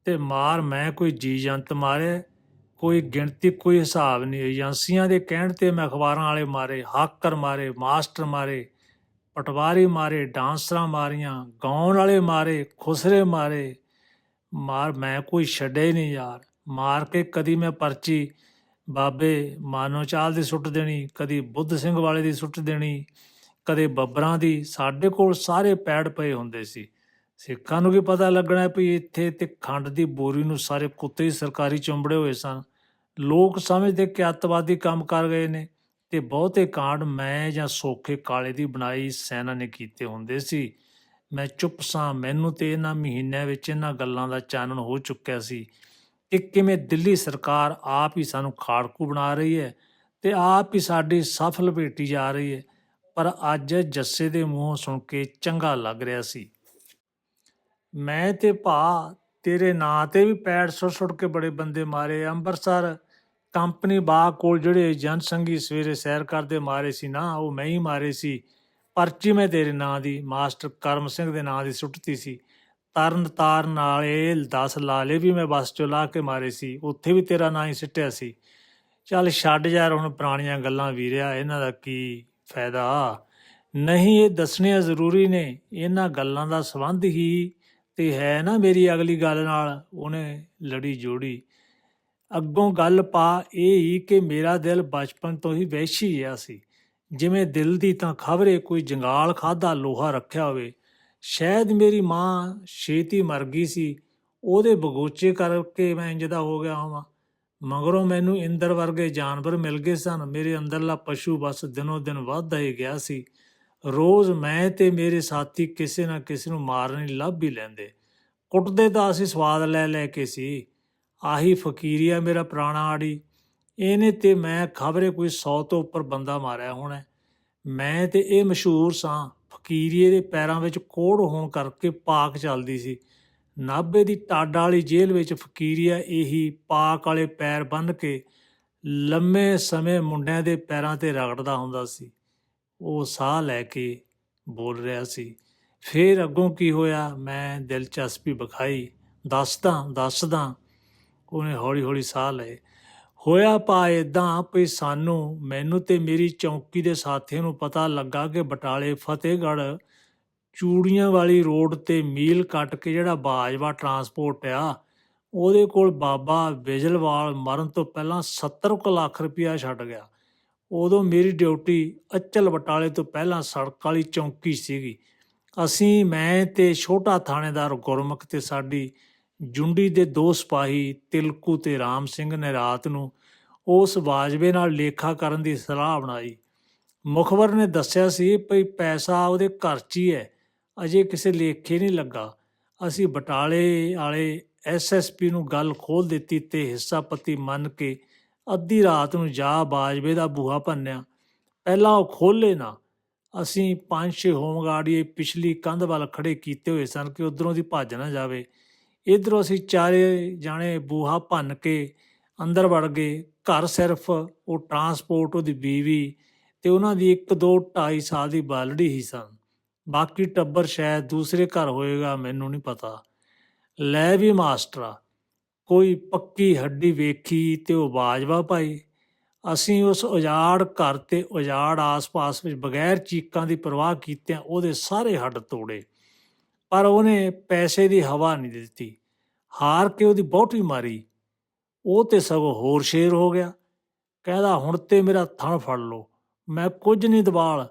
ਤੇ ਮਾਰ ਮੈਂ ਕੋਈ ਜੀ ਜੰਤ ਮਾਰੇ, ਕੋਈ ਗਿਣਤੀ, ਕੋਈ ਹਿਸਾਬ ਨਹੀਂ। ਏਜੰਸੀਆਂ ਦੇ ਕਹਿਣ ਤੇ ਮੈਂ ਅਖਬਾਰਾਂ ਵਾਲੇ ਮਾਰੇ, ਹਾਕਰ ਮਾਰੇ, ਮਾਸਟਰ ਮਾਰੇ, ਪਟਵਾਰੀ ਮਾਰੇ, ਡਾਂਸਰਾਂ ਮਾਰੀਆਂ, ਗਾਉਣ ਵਾਲੇ ਮਾਰੇ, ਖੁਸਰੇ ਮਾਰੇ। ਮਾਰ ਮੈਂ ਕੋਈ ਛੱਡਿਆ ਨਹੀਂ ਯਾਰ। ਮਾਰ ਕੇ ਕਦੀ ਮੈਂ ਪਰਚੀ ਬਾਬੇ ਮਾਨੋ ਚਾਲ ਦੀ ਸੁੱਟ ਦੇਣੀ, ਕਦੀ ਬੁੱਧ ਸਿੰਘ ਵਾਲੇ ਦੀ ਸੁੱਟ ਦੇਣੀ, ਕਦੇ ਬੱਬਰਾਂ ਦੀ, ਸਾਡੇ ਕੋਲ ਸਾਰੇ ਪੈੜ ਪਏ ਹੁੰਦੇ ਸੀ। ਸਿੱਖਾਂ ਨੂੰ ਕੀ ਪਤਾ ਲੱਗਣਾ ਵੀ ਇੱਥੇ ਤੇ ਖੰਡ ਦੀ ਬੋਰੀ ਨੂੰ ਸਾਰੇ ਕੁੱਤੇ ਹੀ ਸਰਕਾਰੀ ਚੁੰਬੜੇ ਹੋਏ ਸਨ। ਲੋਕ ਸਮਝਦੇ ਕਿ ਅੱਤਵਾਦੀ ਕੰਮ ਕਰ ਗਏ ਨੇ ਤੇ ਬਹੁਤੇ ਕਾਂਡ ਮੈਂ ਜਾਂ ਸੋਖੇ ਕਾਲੇ ਦੀ ਬਣਾਈ ਸੈਨਾ ਨੇ ਕੀਤੇ ਹੁੰਦੇ ਸੀ। ਮੈਂ ਚੁੱਪ ਸਾਂ, ਮੈਨੂੰ ਤੇ ਇਹਨਾਂ ਮਹੀਨਿਆਂ ਵਿੱਚ ਇਹਨਾਂ ਗੱਲਾਂ ਦਾ ਚਾਨਣ ਹੋ ਚੁੱਕਿਆ ਸੀ। ਕਿ ਕਿਵੇਂ ਦਿੱਲੀ ਸਰਕਾਰ ਆਪ ਹੀ ਸਾਨੂੰ ਖਾੜਕੂ ਬਣਾ ਰਹੀ ਹੈ ਤੇ ਆਪ ਹੀ ਸਾਡੀ ਸਫਲ ਲਪੇਟੀ ਜਾ ਰਹੀ ਹੈ। ਪਰ ਅੱਜ ਜੱਸੇ ਦੇ ਮੂੰਹੋਂ ਸੁਣ ਕੇ ਚੰਗਾ ਲੱਗ ਰਿਹਾ ਸੀ। ਮੈਂ ਤੇ ਭਾ ਤੇਰੇ ਨਾਂ ਤੇ ਵੀ ਪੈੜ ਸੁੱਟ ਸੁੱਟ ਕੇ ਬੜੇ ਬੰਦੇ ਮਾਰੇ। ਅੰਮ੍ਰਿਤਸਰ ਕੰਪਨੀ ਬਾਗ ਕੋਲ ਜਿਹੜੇ ਜਨਸੰਗੀ ਸਵੇਰੇ ਸੈਰ ਕਰਦੇ ਮਾਰੇ ਸੀ ਨਾ, ਉਹ ਮੈਂ ਹੀ ਮਾਰੇ ਸੀ। ਪਰਚੀ ਮੈਂ ਤੇਰੇ ਨਾਂ ਦੀ, ਮਾਸਟਰ ਕਰਮ ਸਿੰਘ ਦੇ ਨਾਂ ਦੀ ਸੁੱਟਤੀ ਸੀ। ਤਰਨ ਤਾਰਨ ਨਾਲੇ ਇਹ 10 ਲਾਲੇ ਵੀ ਮੈਂ ਬੱਸ ਚੋਂ ਲਾ ਕੇ ਮਾਰੇ ਸੀ। ਉੱਥੇ ਵੀ ਤੇਰਾ ਨਾਂ ਹੀ ਸਿੱਟਿਆ ਸੀ। ਚੱਲ ਛੱਡ ਯਾਰ ਹੁਣ ਪੁਰਾਣੀਆਂ ਗੱਲਾਂ ਵੀਰਿਆ, ਇਹਨਾਂ ਦਾ ਕੀ ਫਾਇਦਾ? ਨਹੀਂ, ਇਹ ਦੱਸਣੀਆਂ ਜ਼ਰੂਰੀ ਨੇ। ਇਹਨਾਂ ਗੱਲਾਂ ਦਾ ਸੰਬੰਧ ਹੀ ਤੇ ਹੈ ਨਾ ਮੇਰੀ ਅਗਲੀ ਗੱਲ ਨਾਲ, ਉਹਨੇ ਲੜੀ ਜੋੜੀ। ਅੱਗੋਂ ਗੱਲ ਪਾ ਇਹ ਹੀ ਕਿ ਮੇਰਾ ਦਿਲ ਬਚਪਨ ਤੋਂ ਹੀ ਵਹਿਸ਼ੀ ਜਿਹਾ ਸੀ। ਜਿਵੇਂ ਦਿਲ ਦੀ ਤਾਂ ਖਬਰੇ ਕੋਈ ਜੰਗਾਲ ਖਾਦਾ, ਲੋਹਾ ਰੱਖਿਆ ਹੋਵੇ ਸ਼ਾਇਦ ਮੇਰੀ ਮਾਂ ਛੇਤੀ ਮਰ ਗਈ ਸੀ, ਉਹਦੇ ਬਗੋਚੇ ਕਰਕੇ ਮੈਂ ਇੰਜ ਦਾ ਹੋ ਗਿਆ ਹਾਂ ਮਗਰੋਂ ਮੈਨੂੰ ਇੰਦਰ ਵਰਗੇ ਜਾਨਵਰ ਮਿਲ ਗਏ ਸਨ। ਮੇਰੇ ਅੰਦਰਲਾ ਪਸ਼ੂ ਬਸ ਦਿਨੋ ਦਿਨ ਵੱਧਦਾ ਹੀ ਗਿਆ ਸੀ। ਰੋਜ਼ ਮੈਂ ਤੇ ਮੇਰੇ ਸਾਥੀ ਕਿਸੇ ਨਾ ਕਿਸੇ ਨੂੰ ਮਾਰਨ ਲਈ ਲੱਭ ਹੀ ਲੈਂਦੇ। ਕੁੱਟਦੇ ਤਾਂ ਅਸੀਂ ਸਵਾਦ ਲੈ ਲੈ ਕੇ ਸੀ। ਆਹੀ ਫਕੀਰੀਆ ਮੇਰਾ ਪੁਰਾਣਾ ਆੜੀ। ਇਹਨੇ ਤੇ ਮੈਂ ਖਬਰੇ ਕੋਈ 100 ਤੋਂ ਉੱਪਰ ਬੰਦਾ ਮਾਰਿਆ ਹੋਣਾ। ਮੈਂ ਤੇ ਇਹ ਮਸ਼ਹੂਰ ਸਾਂ। ਫਕੀਰੀਏ ਦੇ ਪੈਰਾਂ ਵਿੱਚ ਕੋੜ ਹੋਣ ਕਰਕੇ ਪਾਕ ਚੱਲਦੀ ਸੀ। ਨਾਭੇ ਦੀ ਟਾਡਾ ਵਾਲੀ ਜੇਲ੍ਹ ਵਿੱਚ ਫਕੀਰੀਆ ਇਹੀ ਪਾਕ ਵਾਲੇ ਪੈਰ ਬੰਨ੍ਹ ਕੇ ਲੰਮੇ ਸਮੇਂ ਮੁੰਡਿਆਂ ਦੇ ਪੈਰਾਂ ਤੇ ਰਗੜਦਾ ਹੁੰਦਾ ਸੀ। ਉਹ ਸਾਹ ਲੈ ਕੇ ਬੋਲ ਰਿਹਾ ਸੀ, ਫੇਰ ਅੱਗੋਂ ਕੀ ਹੋਇਆ? ਮੈਂ ਦਿਲਚਸਪੀ ਵਿਖਾਈ। ਦੱਸਦਾ ਦੱਸਦਾ। ਉਹਨੇ ਹੌਲੀ ਹੌਲੀ ਸਾਹ ਲਏ। ਹੋਇਆ ਪਾ ਇਦਾਂ ਵੀ ਸਾਨੂੰ, ਮੈਨੂੰ ਤੇ ਮੇਰੀ ਚੌਂਕੀ ਦੇ ਸਾਥੀਆਂ ਨੂੰ ਪਤਾ ਲੱਗਾ ਕਿ ਬਟਾਲੇ ਫਤਿਹਗੜ੍ਹ ਚੂੜੀਆਂ ਵਾਲੀ ਰੋਡ ਤੇ ਮੀਲ ਕੱਟ ਕੇ ਜਿਹੜਾ ਬਾਜਵਾ ਟਰਾਂਸਪੋਰਟ ਆ, ਉਹਦੇ ਕੋਲ ਬਾਬਾ ਵਿਜਲਵਾਲ ਮਰਨ ਤੋਂ ਪਹਿਲਾਂ 70 ਕੁ ਲੱਖ ਰੁਪਇਆ ਛੱਡ ਗਿਆ। ਉਦੋਂ ਮੇਰੀ ਡਿਊਟੀ ਅਚਲ ਬਟਾਲੇ ਤੋਂ ਪਹਿਲਾਂ ਸੜਕ ਵਾਲੀ ਚੌਂਕੀ ਸੀਗੀ। ਅਸੀਂ, ਮੈਂ ਤੇ ਛੋਟਾ ਥਾਣੇਦਾਰ ਗੁਰਮੁਖ ਤੇ ਸਾਡੀ ਜੁੰਡੀ ਦੇ ਦੋ ਸਿਪਾਹੀ ਤਿਲਕੂ ਤੇ ਰਾਮ ਸਿੰਘ ਨੇ ਰਾਤ ਨੂੰ ਉਸ ਬਾਜਵੇ ਨਾਲ ਲੇਖਾ ਕਰਨ ਦੀ ਸਲਾਹ ਬਣਾਈ। ਮੁਖਬਰ ਨੇ ਦੱਸਿਆ ਸੀ, ਭਈ ਪੈਸਾ ਉਹਦੇ ਘਰ 'ਚ ਹੀ ਹੈ, ਅਜੇ ਕਿਸੇ ਲੇਖੇ ਨਹੀਂ ਲੱਗਾ। ਅਸੀਂ ਬਟਾਲੇ ਵਾਲੇ ਐਸਐਸਪੀ ਨੂੰ ਗੱਲ ਖੋਲ ਦਿੱਤੀ ਤੇ ਹਿੱਸਾ ਪੱਤੀ ਮੰਨ ਕੇ ਅੱਧੀ ਰਾਤ ਨੂੰ ਜਾ ਬਾਜਵੇ ਦਾ ਬੂਹਾ ਭੰਨਿਆ। ਪਹਿਲਾਂ ਉਹ ਖੋਲੇ ਨਾ। ਅਸੀਂ ਪੰਜ ਛੇ ਹੋਮਗਾਰਡੀਏ ਪਿਛਲੀ ਕੰਧ ਵੱਲ ਖੜੇ ਕੀਤੇ ਹੋਏ ਸਨ ਕਿ ਉਧਰੋਂ ਦੀ ਭੱਜ ਨਾ ਜਾਵੇ। ਇਧਰੋਂ ਅਸੀਂ ਚਾਰੇ ਜਾਣੇ ਬੂਹਾ ਭੰਨ ਕੇ ਅੰਦਰ ਵੜ ਗਏ। ਘਰ ਸਿਰਫ ਉਹ ਟਰਾਂਸਪੋਰਟ, ਉਹਦੀ ਬੀਵੀ ਤੇ ਉਹਨਾਂ ਦੀ ਇੱਕ ਦੋ 2.5 ਸਾਲ ਦੀ ਬਾਲੜੀ ਹੀ ਸਨ। ਬਾਕੀ ਟੱਬਰ ਸ਼ਾਇਦ ਦੂਸਰੇ ਘਰ ਹੋਏਗਾ, ਮੈਨੂੰ ਨਹੀਂ ਪਤਾ। ਲੈ ਵੀ ਮਾਸਟਰਾ, ਕੋਈ ਪੱਕੀ ਹੱਡੀ ਵੇਖੀ ਤੇ ਉਹ ਬਾਜਵਾ ਪਾਈ ਅਸੀਂ ਉਸ ਉਜਾੜ ਘਰ ਤੇ ਉਜਾੜ ਆਸ-ਪਾਸ ਵਿੱਚ ਬਗੈਰ ਚੀਕਾਂ ਦੀ ਪਰਵਾਹ ਕੀਤਿਆਂ ਉਹਦੇ ਸਾਰੇ ਹੱਡ ਤੋੜੇ। ਪਰ ਉਹਨੇ ਪੈਸੇ ਦੀ ਹਵਾ ਨਹੀਂ ਦਿੱਤੀ। ਹਾਰ ਕੇ ਉਹਦੀ ਬਹੁਟੀ ਮਾਰੀ। ਉਹ ਤੇ ਸਗੋਂ ਹੋਰ ਸ਼ੇਰ ਹੋ ਗਿਆ। ਕਹਿੰਦਾ, ਹੁਣ ਤੇ ਮੇਰਾ ਥਣ ਫੜ ਲਓ। ਮੈਂ ਕੁਝ ਨਹੀਂ ਦਬਾਲ।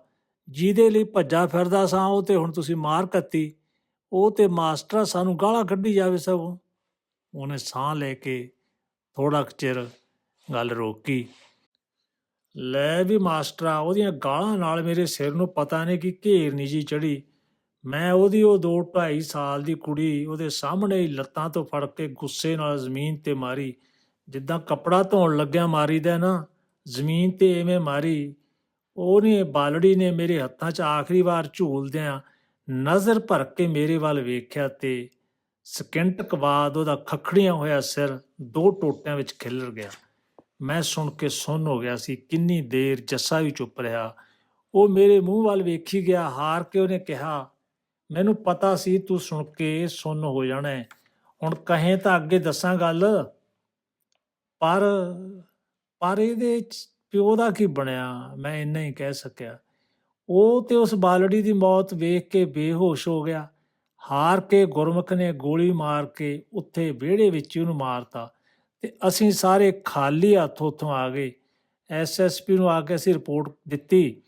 ਜਿਹਦੇ ਲਈ ਭੱਜਾ ਫਿਰਦਾ ਸਾਂ, ਉਹ ਤੇ ਹੁਣ ਤੁਸੀਂ ਮਾਰ ਕੱਤੀ। ਉਹ ਤੇ ਮਾਸਟਰ ਸਾਨੂੰ ਗਾਲਾਂ ਕੱਢੀ ਜਾਵੇ ਸਗੋਂ। ਉਹਨੇ ਸਾਹ ਲੈ ਕੇ ਥੋੜਾ ਕੁ ਚਿਰ ਗੱਲ ਰੋਕੀ। ਲੈ ਵੀ ਮਾਸਟਰਾ ਉਹਦੀਆਂ ਗਾਲਾਂ ਨਾਲ ਮੇਰੇ ਸਿਰ ਨੂੰ ਪਤਾ ਨਹੀਂ ਕਿ ਘੇਰਨੀ ਜੀ ਚੜੀ ਮੈਂ ਉਹਦੀ ਉਹ 2 2.5 ਸਾਲ ਦੀ ਕੁੜੀ ਉਹਦੇ ਸਾਹਮਣੇ ਹੀ ਲੱਤਾਂ ਤੋਂ ਫੜ ਕੇ ਗੁੱਸੇ ਨਾਲ ਜ਼ਮੀਨ ਤੇ ਮਾਰੀ। ਜਿੱਦਾਂ ਕੱਪੜਾ ਧੋਣ ਲੱਗਿਆ ਮਾਰੀਦਾ ਨਾ, ਜ਼ਮੀਨ ਤੇ ਐਵੇਂ ਮਾਰੀ। ਉਹਨੇ ਬਾਲੜੀ ਨੇ ਮੇਰੇ ਹੱਥਾਂ 'ਚ ਆਖਰੀ ਵਾਰ ਝੂਲਦਿਆਂ ਨਜ਼ਰ ਭਰ ਕੇ ਮੇਰੇ ਵੱਲ ਵੇਖਿਆ ਤੇ ਸਕਿੰਟ ਕੁ ਬਾਅਦ ਉਹਦਾ ਖਖੜੀਆਂ ਹੋਇਆ ਸਿਰ ਦੋ ਟੋਟਿਆਂ ਵਿੱਚ ਖਿਲਰ ਗਿਆ। ਮੈਂ ਸੁਣ ਕੇ ਸੁੰਨ ਹੋ ਗਿਆ ਸੀ, ਕਿੰਨੀ ਦੇਰ ਜੱਸਾ ਵੀ ਚੁੱਪ ਰਿਹਾ। ਉਹ ਮੇਰੇ ਮੂੰਹ ਵੱਲ ਵੇਖੀ ਗਿਆ, ਹਾਰ ਕੇ ਉਹਨੇ ਕਿਹਾ ਮੈਨੂੰ ਪਤਾ ਸੀ ਤੂੰ ਸੁਣ ਕੇ ਸੁੰਨ ਹੋ ਜਾਣਾ ਹੈ। ਹੁਣ ਕਹੇ ਤਾਂ ਅੱਗੇ ਦੱਸਾਂ ਗੱਲ। ਪਰ ਪਰ ਇਹਦੇ ਪਿਓ ਦਾ ਕੀ ਬਣਿਆ, ਮੈਂ ਇੰਨਾ ਹੀ ਕਹਿ ਸਕਿਆ। ਉਹ ਤੇ ਉਸ ਬਾਲੜੀ ਦੀ ਮੌਤ ਵੇਖ ਕੇ ਬੇਹੋਸ਼ ਹੋ ਗਿਆ। ਹਾਰ ਕੇ ਗੁਰਮੁਖ ਨੇ ਗੋਲੀ ਮਾਰ ਕੇ ਉੱਥੇ ਵਿਹੜੇ ਵਿੱਚ ਹੀ ਉਹਨੂੰ ਮਾਰਤਾ ਤੇ ਅਸੀਂ ਸਾਰੇ ਖਾਲੀ ਹੱਥ ਉੱਥੋਂ ਆ ਗਏ। ਐਸਐਸਪੀ ਨੂੰ ਆ ਕੇ ਅਸੀਂ ਰਿਪੋਰਟ ਦਿੱਤੀ।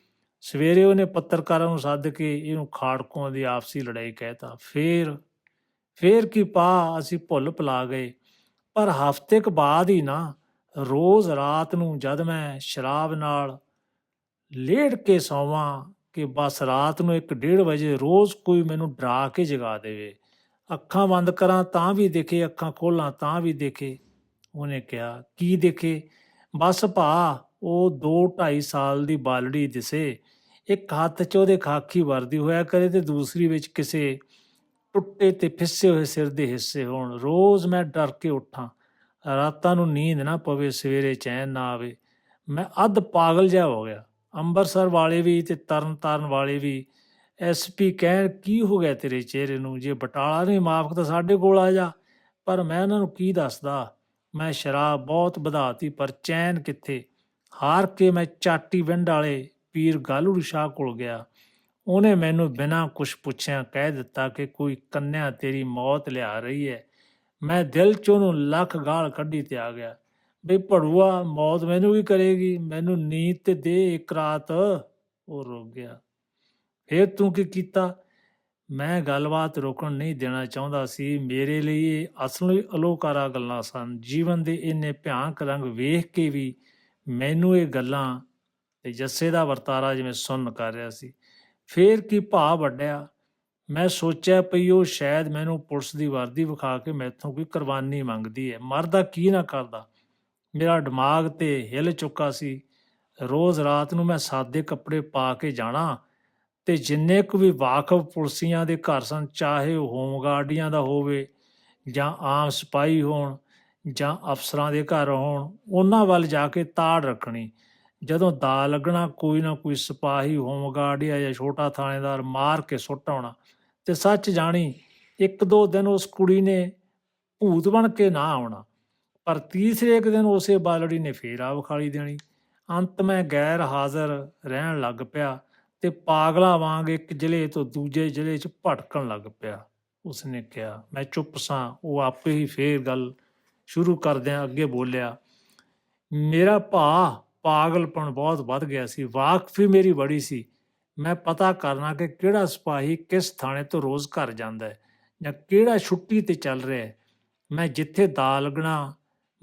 ਸਵੇਰੇ ਉਹਨੇ ਪੱਤਰਕਾਰਾਂ ਨੂੰ ਸੱਦ ਕੇ ਇਹਨੂੰ ਖਾੜਕੂਆਂ ਦੀ ਆਪਸੀ ਲੜਾਈ ਕਹਿਤਾ। ਫੇਰ ਫੇਰ ਕੀ ਪਾ ਅਸੀਂ ਭੁੱਲ ਭੁਲਾ ਗਏ। ਪਰ ਹਫ਼ਤੇ ਕੁ ਬਾਅਦ ਹੀ ਨਾ ਰੋਜ਼ ਰਾਤ ਨੂੰ ਜਦ ਮੈਂ ਸ਼ਰਾਬ ਨਾਲ ਲੇਟ ਕੇ ਸੌਵਾਂ ਕਿ ਬਸ ਰਾਤ ਨੂੰ 1:30 ਵਜੇ ਰੋਜ਼ ਕੋਈ ਮੈਨੂੰ ਡਰਾ ਕੇ ਜਗਾ ਦੇਵੇ। ਅੱਖਾਂ ਬੰਦ ਕਰਾਂ ਤਾਂ ਵੀ ਦੇਖੇ, ਅੱਖਾਂ ਖੋਲਾਂ ਤਾਂ ਵੀ ਦੇਖੇ। ਉਹਨੇ ਕਿਹਾ, ਕੀ ਦੇਖੇ? ਬਸ ਭਾ, ਉਹ 2.5 ਸਾਲ ਦੀ ਬਾਲੜੀ ਦਿਸੇ। ਇੱਕ ਹੱਥ 'ਚ ਉਹਦੇ ਖਾਕੀ ਵਰਦੀ ਹੋਇਆ ਕਰੇ ਤੇ ਦੂਸਰੀ ਵਿੱਚ ਕਿਸੇ ਟੁੱਟੇ ਤੇ ਫਿੱਸੇ ਹੋਏ ਸਿਰ ਦੇ ਹਿੱਸੇ ਹੋਣ। ਰੋਜ਼ ਮੈਂ ਡਰ ਕੇ ਉੱਠਾਂ। ਰਾਤਾਂ ਨੂੰ ਨੀਂਦ ਨਾ ਪਵੇ, ਸਵੇਰੇ ਚੈਨ ਨਾ ਆਵੇ। ਮੈਂ ਅੱਧ ਪਾਗਲ ਜਿਹਾ ਹੋ ਗਿਆ। ਅੰਮ੍ਰਿਤਸਰ ਵਾਲੇ ਵੀ ਤੇ ਤਰਨ ਤਾਰਨ ਵਾਲੇ ਵੀ ਐਸਪੀ ਕਹਿਣ, ਕੀ ਹੋ ਗਿਆ ਤੇਰੇ ਚਿਹਰੇ ਨੂੰ? ਜੇ ਬਟਾਲਾ ਨਹੀਂ ਮਾਫ, ਤਾਂ ਸਾਡੇ ਕੋਲ ਆ ਜਾ। ਪਰ ਮੈਂ ਉਹਨਾਂ ਨੂੰ ਕੀ ਦੱਸਦਾ? ਮੈਂ ਸ਼ਰਾਬ ਬਹੁਤ ਵਧਾਤੀ, ਪਰ ਚੈਨ ਕਿੱਥੇ? ਹਾਰ ਕੇ ਮੈਂ ਚਾਟੀ ਵਿੰਡ ਵਾਲੇ ਪੀਰ ਗਾਲੂ ਸ਼ਾਹ ਕੋਲ ਗਿਆ। ਉਹਨੇ ਮੈਨੂੰ ਬਿਨਾਂ ਕੁਛ ਪੁੱਛਿਆ ਕਹਿ ਦਿੱਤਾ ਕਿ ਕੋਈ ਕੰਨਿਆ ਤੇਰੀ ਮੌਤ ਲਿਆ ਰਹੀ ਹੈ। ਮੈਂ ਦਿਲ ਚ ਉਹਨੂੰ ਲੱਖ ਗਾਲ ਕੱਢੀ ਤੇ ਆ ਗਿਆ। ਬਈ ਭੜੂਆ, ਮੌਤ ਮੈਨੂੰ ਵੀ ਕਰੇਗੀ, ਮੈਨੂੰ ਨੀਂਦ ਤੇ ਦੇ ਇੱਕ ਰਾਤ। ਉਹ ਰੁਕ ਗਿਆ। ਫੇਰ ਤੂੰ ਕੀ ਕੀਤਾ? ਮੈਂ ਗੱਲਬਾਤ ਰੋਕਣ ਨਹੀਂ ਦੇਣਾ ਚਾਹੁੰਦਾ ਸੀ। ਮੇਰੇ ਲਈ ਇਹ ਅਸਲੀ ਅਲੋਕਾਰਾ ਗੱਲਾਂ ਸਨ। ਜੀਵਨ ਦੇ ਇੰਨੇ ਭਿਆਨਕ ਰੰਗ ਵੇਖ ਕੇ ਵੀ ਮੈਨੂੰ ਇਹ ਗੱਲਾਂ ਤੇ ਜੱਸੇ ਦਾ ਵਰਤਾਰਾ ਜਿਵੇਂ ਸੁਣ ਕਰ ਰਿਹਾ ਸੀ। ਫੇਰ ਕੀ ਭਾ ਵੱਡਿਆ ਮੈਂ ਸੋਚਿਆ ਪਈ ਉਹ ਸ਼ਾਇਦ ਮੈਨੂੰ ਪੁਲਿਸ ਦੀ ਵਰਦੀ ਵਿਖਾ ਕੇ ਮੈਥੋਂ ਕੋਈ ਕੁਰਬਾਨੀ ਮੰਗਦੀ ਹੈ। ਮਰਦਾ ਕੀ ਨਾ ਕਰਦਾ? ਮੇਰਾ ਦਿਮਾਗ ਤੇ ਹਿੱਲ ਚੁੱਕਾ ਸੀ। ਰੋਜ਼ ਰਾਤ ਨੂੰ ਮੈਂ ਸਾਦੇ ਕੱਪੜੇ ਪਾ ਕੇ ਜਾਣਾ ਤੇ ਜਿੰਨੇ ਕੁ ਵੀ ਵਾਕਫ ਪੁਲਸੀਆਂ ਦੇ ਘਰ ਸਨ, ਚਾਹੇ ਉਹ ਹੋਮਗਾਰਡੀਆਂ ਦਾ ਹੋਵੇ ਜਾਂ ਆਮ ਸਿਪਾਹੀ ਹੋਣ ਜਾਂ ਅਫਸਰਾਂ ਦੇ ਘਰ ਹੋਣ, ਉਹਨਾਂ ਵੱਲ ਜਾ ਕੇ ਤਾੜ ਰੱਖਣੀ। ਜਦੋਂ ਦਾ ਲੱਗਣਾ, ਕੋਈ ਨਾ ਕੋਈ ਸਿਪਾਹੀ ਹੋਮਗਾਰਡੀਆ ਜਾਂ ਛੋਟਾ ਥਾਣੇਦਾਰ ਮਾਰ ਕੇ ਸੁੱਟ ਆਉਣਾ। ਤੇ ਸੱਚ ਜਾਣੀ, ਇੱਕ ਦੋ ਦਿਨ ਉਸ ਕੁੜੀ ਨੇ ਭੂਤ ਬਣ ਕੇ ਨਾ ਆਉਣਾ, ਪਰ ਤੀਸਰੇ ਇੱਕ ਦਿਨ ਉਸੇ ਬਾਲੜੀ ਨੇ ਫੇਰ ਆ ਵਿਖਾਲੀ ਦੇਣੀ। ਅੰਤ ਮੈਂ ਗੈਰ ਹਾਜ਼ਰ ਰਹਿਣ ਲੱਗ ਪਿਆ ਤੇ ਪਾਗਲਾ ਵਾਂਗ ਇੱਕ ਜ਼ਿਲ੍ਹੇ ਤੋਂ ਦੂਜੇ ਜ਼ਿਲ੍ਹੇ 'ਚ ਭਟਕਣ ਲੱਗ ਪਿਆ। ਉਸਨੇ ਕਿਹਾ, ਮੈਂ ਚੁੱਪ ਸਾਂ। ਉਹ ਆਪੇ ਹੀ ਫੇਰ ਗੱਲ ਸ਼ੁਰੂ ਕਰਦਿਆਂ ਅੱਗੇ ਬੋਲਿਆ, ਮੇਰਾ ਭਾ ਪਾਗਲਪਣ ਬਹੁਤ ਵੱਧ ਗਿਆ ਸੀ ਵਾਕਫੀ ਮੇਰੀ ਬੜੀ ਸੀ। ਮੈਂ ਪਤਾ ਕਰਨਾ ਕਿ ਕਿਹੜਾ ਸਿਪਾਹੀ ਕਿਸ ਥਾਣੇ ਤੋਂ ਰੋਜ਼ ਘਰ ਜਾਂਦਾ ਹੈ ਜਾਂ ਕਿਹੜਾ ਛੁੱਟੀ ਤੇ ਚੱਲ ਰਿਹਾ ਹੈ। ਮੈਂ ਜਿੱਥੇ ਦਾ ਲੱਗਣਾ,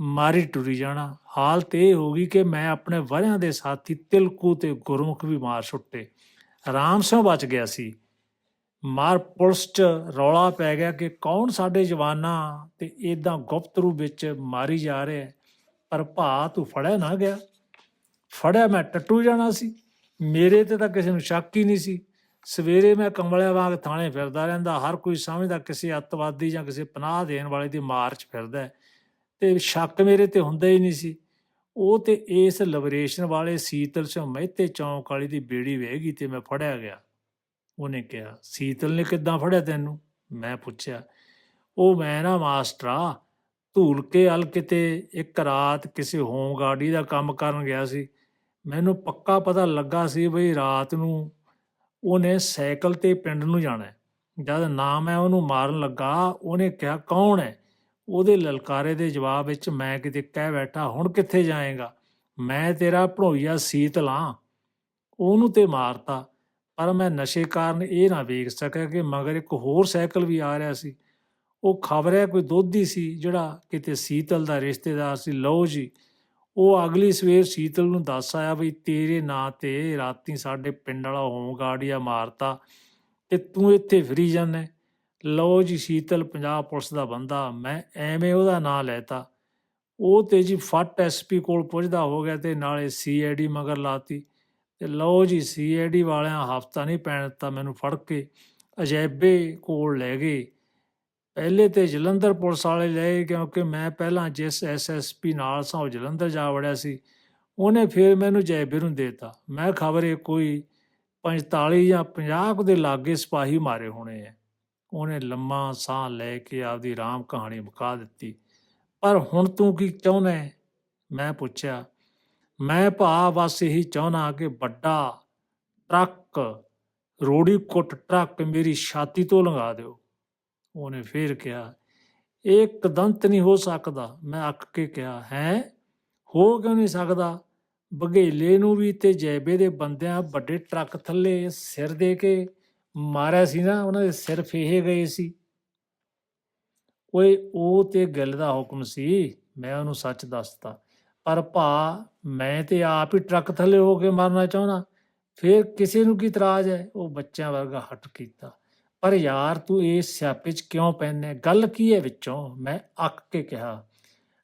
ਮਾਰੀ ਟੁਰੀ ਜਾਣਾ ਹਾਲਤ ਇਹ ਹੋ ਗਈ ਕਿ ਮੈਂ ਆਪਣੇ ਵਰਿਆਂ ਦੇ ਸਾਥੀ ਤਿਲਕੂ ਤੇ ਗੁਰਮੁਖ ਵੀ ਮਾਰ ਛੁੱਟੇ ਆਰਾਮ ਸਿੰਘ ਬਚ ਗਿਆ ਸੀ। ਮਾਰ ਪੁਲਿਸ 'ਚ ਰੌਲਾ ਪੈ ਗਿਆ ਕਿ ਕੌਣ ਸਾਡੇ ਜਵਾਨਾਂ ਤੇ ਇਦਾਂ ਗੁਪਤ ਰੂਪ ਵਿੱਚ ਮਾਰੀ ਜਾ ਰਿਹਾ ਪਰ ਭਾ ਤੂੰ ਫੜਿਆ ਨਾ ਗਿਆ। ਫੜਿਆ, ਮੈਂ ਟੱਟੂ ਜਾਣਾ ਸੀ। ਮੇਰੇ ਤੇ ਤਾਂ ਕਿਸੇ ਨੂੰ ਸ਼ੱਕ ਹੀ ਨਹੀਂ ਸੀ। ਸਵੇਰੇ ਮੈਂ ਕੰਬਲਿਆਂ ਵਾਂਗ ਥਾਣੇ ਫਿਰਦਾ ਰਹਿੰਦਾ, ਹਰ ਕੋਈ ਸਮਝਦਾ ਕਿਸੇ ਅੱਤਵਾਦੀ ਜਾਂ ਕਿਸੇ ਪਨਾਹ ਦੇਣ ਵਾਲੇ ਦੀ ਮਾਰਚ ਫਿਰਦਾ ਹੈ। ਤੇ ਸ਼ੱਕ ਮੇਰੇ ਤੇ ਹੁੰਦਾ ਹੀ ਨਹੀਂ ਸੀ। ਉਹ ਤੇ ਇਸ ਲਿਬਰੇਸ਼ਨ ਵਾਲੇ ਸੀਤਲ ਸਿੰਘ ਮਹਿਤੇ ਚੌਂਕ ਵਾਲੀ ਦੀ ਬੇੜੀ ਵਹਿ ਤੇ ਮੈਂ ਫੜਿਆ ਗਿਆ। ਉਹਨੇ ਕਿਹਾ, ਸੀਤਲ ਨੇ ਕਿੱਦਾਂ ਫੜਿਆ ਤੈਨੂੰ? ਮੈਂ ਪੁੱਛਿਆ, ਉਹ ਮੈਂ ਨਾ ਮਾਸਟਰਾ ਧੂਲ ਕੇ ਅਲ ਕਿਤੇ ਇੱਕ ਰਾਤ ਕਿਸੇ ਹੋਮਗਾਰਡੀ ਦਾ ਕੰਮ ਕਰਨ ਗਿਆ ਸੀ। ਮੈਨੂੰ ਪੱਕਾ ਪਤਾ ਲੱਗਾ ਸੀ ਬਈ ਰਾਤ ਨੂੰ ਉਹਨੇ ਸਾਈਕਲ ਤੇ ਪਿੰਡ ਨੂੰ ਜਾਣਾ ਹੈ। ਜਦ ਨਾ ਮੈਂ ਉਹਨੂੰ ਮਾਰਨ ਲੱਗਾ, ਉਹਨੇ ਕਿਹਾ, ਕੌਣ ਹੈ? ਉਹਦੇ ਲਲਕਾਰੇ ਦੇ ਜਵਾਬ ਵਿੱਚ ਮੈਂ ਕਿਤੇ ਕਹਿ ਬੈਠਾ, ਹੁਣ ਕਿੱਥੇ ਜਾਏਗਾ? ਮੈਂ ਤੇਰਾ ਭਣੋਈਆ ਸੀਤਲ ਹਾਂ ਉਹਨੂੰ ਤੇ ਮਾਰਤਾ, ਪਰ ਮੈਂ ਨਸ਼ੇ ਕਾਰਨ ਇਹ ਨਾ ਵੇਖ ਸਕਿਆ ਕਿ ਮਗਰ ਇੱਕ ਹੋਰ ਸਾਈਕਲ ਵੀ ਆ ਰਿਹਾ ਸੀ। ਉਹ ਖਬਰ ਹੈ ਕੋਈ ਦੋਧੀ ਸੀ ਜਿਹੜਾ ਕਿਤੇ ਸੀਤਲ ਦਾ ਰਿਸ਼ਤੇਦਾਰ ਸੀ, ਲਓ ਜੀ। ਉਹ ਅਗਲੀ ਸਵੇਰ ਸੀਤਲ ਨੂੰ ਦੱਸ ਆਇਆ ਵੀ ਤੇਰੇ ਨਾਂ ਤੇ ਰਾਤੀ ਸਾਡੇ ਪਿੰਡ ਵਾਲਾ ਹੋਮਗਾਰਡੀਆ ਮਾਰਤਾ ਤੇ ਤੂੰ ਇੱਥੇ ਫਰੀ ਜਾਂਦਾ ਲਓ ਜੀ ਸੀਤਲ ਪੰਜਾਬ ਪੁਲਿਸ ਦਾ ਬੰਦਾ, ਮੈਂ ਐਵੇਂ ਉਹਦਾ ਨਾਂ ਲੈਤਾ। ਉਹ ਤੇ ਜੀ ਫੱਟ ਐਸਪੀ ਕੋਲ ਪੁੱਜਦਾ ਹੋ ਗਿਆ ਤੇ ਨਾਲੇ ਸੀਆਈਡੀ ਮਗਰ ਲਾਤੀ। ਤੇ ਲਓ ਜੀ ਸੀਆਈਡੀ ਵਾਲਿਆਂ ਹਫਤਾ ਨਹੀਂ ਪੈਣ ਦਿੱਤਾ ਮੈਨੂੰ ਫੜ ਕੇ, ਅਜੈਬੇ ਕੋਲ ਲੈ ਗਏ। ਪਹਿਲੇ ਤੇ ਜਲੰਧਰ ਪੁਲਿਸ ਵਾਲੇ ਲਏ ਕਿਉਂਕਿ ਮੈਂ ਪਹਿਲਾਂ ਜਿਸ ਐਸਐਸਪੀ ਨਾਲ ਸਾਂ, ਉਹ ਜਲੰਧਰ ਜਾ ਵੜਿਆ ਸੀ। ਉਹਨੇ ਫਿਰ ਮੈਨੂੰ ਜੈਬੇ ਨੂੰ ਦੇਤਾ। ਮੈਂ ਖਬਰੇ ਕੋਈ 45 ਜਾਂ 50 ਕੁ ਦੇ ਲਾਗੇ ਸਿਪਾਹੀ ਮਾਰੇ ਹੋਣੇ ਐ। ਉਹਨੇ ਲੰਮਾ ਸਾਹ ਲੈ ਕੇ ਆਪਦੀ ਰਾਮ ਕਹਾਣੀ ਮੁਕਾ ਦਿੱਤੀ। ਪਰ ਹੁਣ ਤੂੰ ਕੀ ਚਾਹੁੰਦਾ ਮੈਂ ਪੁੱਛਿਆ। ਮੈਂ ਭਾ ਬਸ ਇਹੀ ਚਾਹੁੰਦਾ ਕਿ ਵੱਡਾ ਟਰੱਕ, ਰੋੜੀ ਕੁੱਟ ਟਰੱਕ ਮੇਰੀ ਛਾਤੀ ਤੋਂ ਲੰਘਾ ਦਿਓ। ਉਹਨੇ ਫੇਰ ਕਿਹਾ, ਇਹ ਕਦੰਤ ਨਹੀਂ ਹੋ ਸਕਦਾ। ਮੈਂ ਅੱਕ ਕੇ ਕਿਹਾ, ਹੈ? ਹੋ ਕਿਉਂ ਨਹੀਂ ਸਕਦਾ? ਬਘੇਲੇ ਨੂੰ ਵੀ ਤੇ ਜੈਬੇ ਦੇ ਬੰਦਿਆਂ ਵੱਡੇ ਟਰੱਕ ਥੱਲੇ ਸਿਰ ਦੇ ਕੇ ਮਾਰਿਆ ਸੀ ਨਾ, ਉਹਨਾਂ ਦੇ ਸਿਰ ਫੇਹੇ ਗਏ ਸੀ। ਓਏ, ਉਹ ਤੇ ਗੱਲ ਦਾ ਹੁਕਮ ਸੀ, ਮੈਂ ਉਹਨੂੰ ਸੱਚ ਦੱਸਤਾ। ਪਰ ਭਾ, ਮੈਂ ਤੇ ਆਪ ਹੀ ਟਰੱਕ ਥੱਲੇ ਹੋ ਕੇ ਮਰਨਾ ਚਾਹੁੰਦਾ। ਫਿਰ ਕਿਸੇ ਨੂੰ ਕੀ ਇਤਰਾਜ਼ ਹੈ? ਉਹ ਬੱਚਿਆਂ ਵਰਗਾ ਹਟ ਕੀਤਾ। ਪਰ ਯਾਰ ਤੂੰ ਇਸ ਸਿਆਪੇ 'ਚ ਕਿਉਂ ਪੈਂਦਾ ਗੱਲ ਕੀ ਹੈ ਵਿੱਚੋਂ? ਮੈਂ ਅੱਕ ਕੇ ਕਿਹਾ,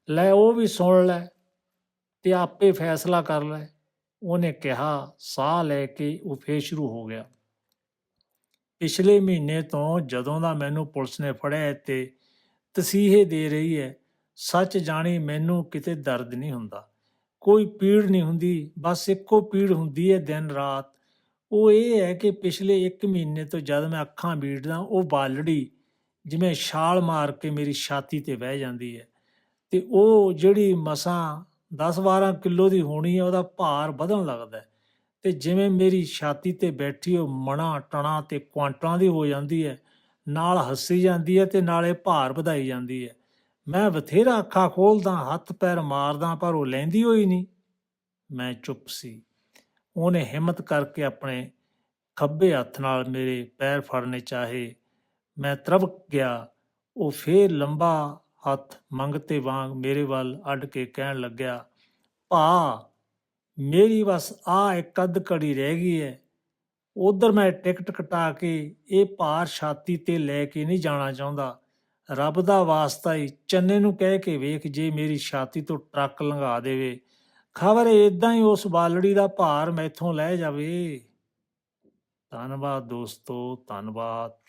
ਲੈ ਉਹ ਵੀ ਸੁਣ ਲੈ ਤੇ ਆਪੇ ਫੈਸਲਾ ਕਰ ਲੈ। ਉਹਨੇ ਕਿਹਾ, ਸਾਹ ਲੈ ਕੇ ਉਹ ਫੇਰ ਸ਼ੁਰੂ ਹੋ ਗਿਆ। ਪਿਛਲੇ ਮਹੀਨੇ ਤੋਂ ਜਦੋਂ ਦਾ ਮੈਨੂੰ ਪੁਲਿਸ ਨੇ ਫੜਿਆ ਤੇ ਤਸੀਹੇ ਦੇ ਰਹੀ ਹੈ, ਸੱਚ ਜਾਣੀ ਮੈਨੂੰ ਕਿਤੇ ਦਰਦ ਨਹੀਂ ਹੁੰਦਾ। ਕੋਈ ਪੀੜ ਨਹੀਂ ਹੁੰਦੀ, ਬਸ ਇੱਕੋ ਪੀੜ ਹੁੰਦੀ ਹੈ ਦਿਨ ਰਾਤ। ਉਹ ਇਹ ਹੈ ਕਿ ਪਿਛਲੇ 1 ਮਹੀਨੇ ਤੋਂ ਜਦ ਮੈਂ ਅੱਖਾਂ ਬੀੜਦਾ, ਉਹ ਬਾਲੜੀ ਜਿਵੇਂ ਛਾਲ ਮਾਰ ਕੇ ਮੇਰੀ ਛਾਤੀ ਤੇ ਬਹਿ ਜਾਂਦੀ ਹੈ ਤੇ ਉਹ ਜਿਹੜੀ ਮਸਾਂ 10-12 ਕਿਲੋ ਦੀ ਹੋਣੀ ਹੈ, ਉਹਦਾ ਭਾਰ ਵਧਣ ਲੱਗਦਾ ਹੈ ਤੇ ਜਿਵੇਂ ਮੇਰੀ ਛਾਤੀ ਤੇ ਬੈਠੀ ਉਹ ਮਣਾ ਟਣਾ ਤੇ ਕੁਆਂਟਾਂ ਦੀ ਹੋ ਜਾਂਦੀ ਹੈ, ਨਾਲ ਹੱਸੀ ਜਾਂਦੀ ਹੈ ਤੇ ਨਾਲੇ ਭਾਰ ਵਧਾਈ ਜਾਂਦੀ ਹੈ। ਮੈਂ ਬਥੇਰਾ ਅੱਖਾਂ ਖੋਲਦਾ, ਹੱਥ ਪੈਰ ਮਾਰਦਾ, ਪਰ ਉਹ ਲੈਂਦੀ ਹੋਈ ਨਹੀਂ। ਮੈਂ ਚੁੱਪ ਸੀ। ਉਹਨੇ ਹਿੰਮਤ ਕਰਕੇ ਆਪਣੇ ਖੱਬੇ ਹੱਥ ਨਾਲ ਮੇਰੇ ਪੈਰ ਫੜਨੇ ਚਾਹੇ, ਮੈਂ ਤਰਵਕ ਗਿਆ। ਉਹ ਫੇਰ ਲੰਬਾ ਹੱਥ ਮੰਗਤੇ ਵਾਂਗ ਮੇਰੇ ਵੱਲ ਅੱਡ ਕੇ ਕਹਿਣ ਲੱਗਿਆ, ਭਾ, ਮੇਰੀ ਬਸ ਆ ਇੱਕ ਅੱਧ ਘੜੀ ਰਹਿ ਗਈ ਹੈ ਉਧਰ ਮੈਂ ਟਿਕਟ ਕਟਾ ਕੇ ਇਹ ਭਾਰ ਛਾਤੀ ਤੇ ਲੈ ਕੇ ਨਹੀਂ ਜਾਣਾ ਚਾਹੁੰਦਾ। ਰੱਬ ਦਾ ਵਾਸਤਾ ਹੀ ਚੰਨੇ ਨੂੰ ਕਹਿ ਕੇ ਵੇਖ ਜੇ ਮੇਰੀ ਛਾਤੀ ਤੋਂ ਟਰੱਕ ਲੰਘਾ ਦੇਵੇ। ਖਬਰ ਇਦਾਂ ਹੀ ਉਸ ਬਾਲੜੀ ਦਾ ਭਾਰ ਮੈਥੋਂ ਲੈ ਜਾਵੇ। ਧੰਨਵਾਦ ਦੋਸਤੋ ਧੰਨਵਾਦ।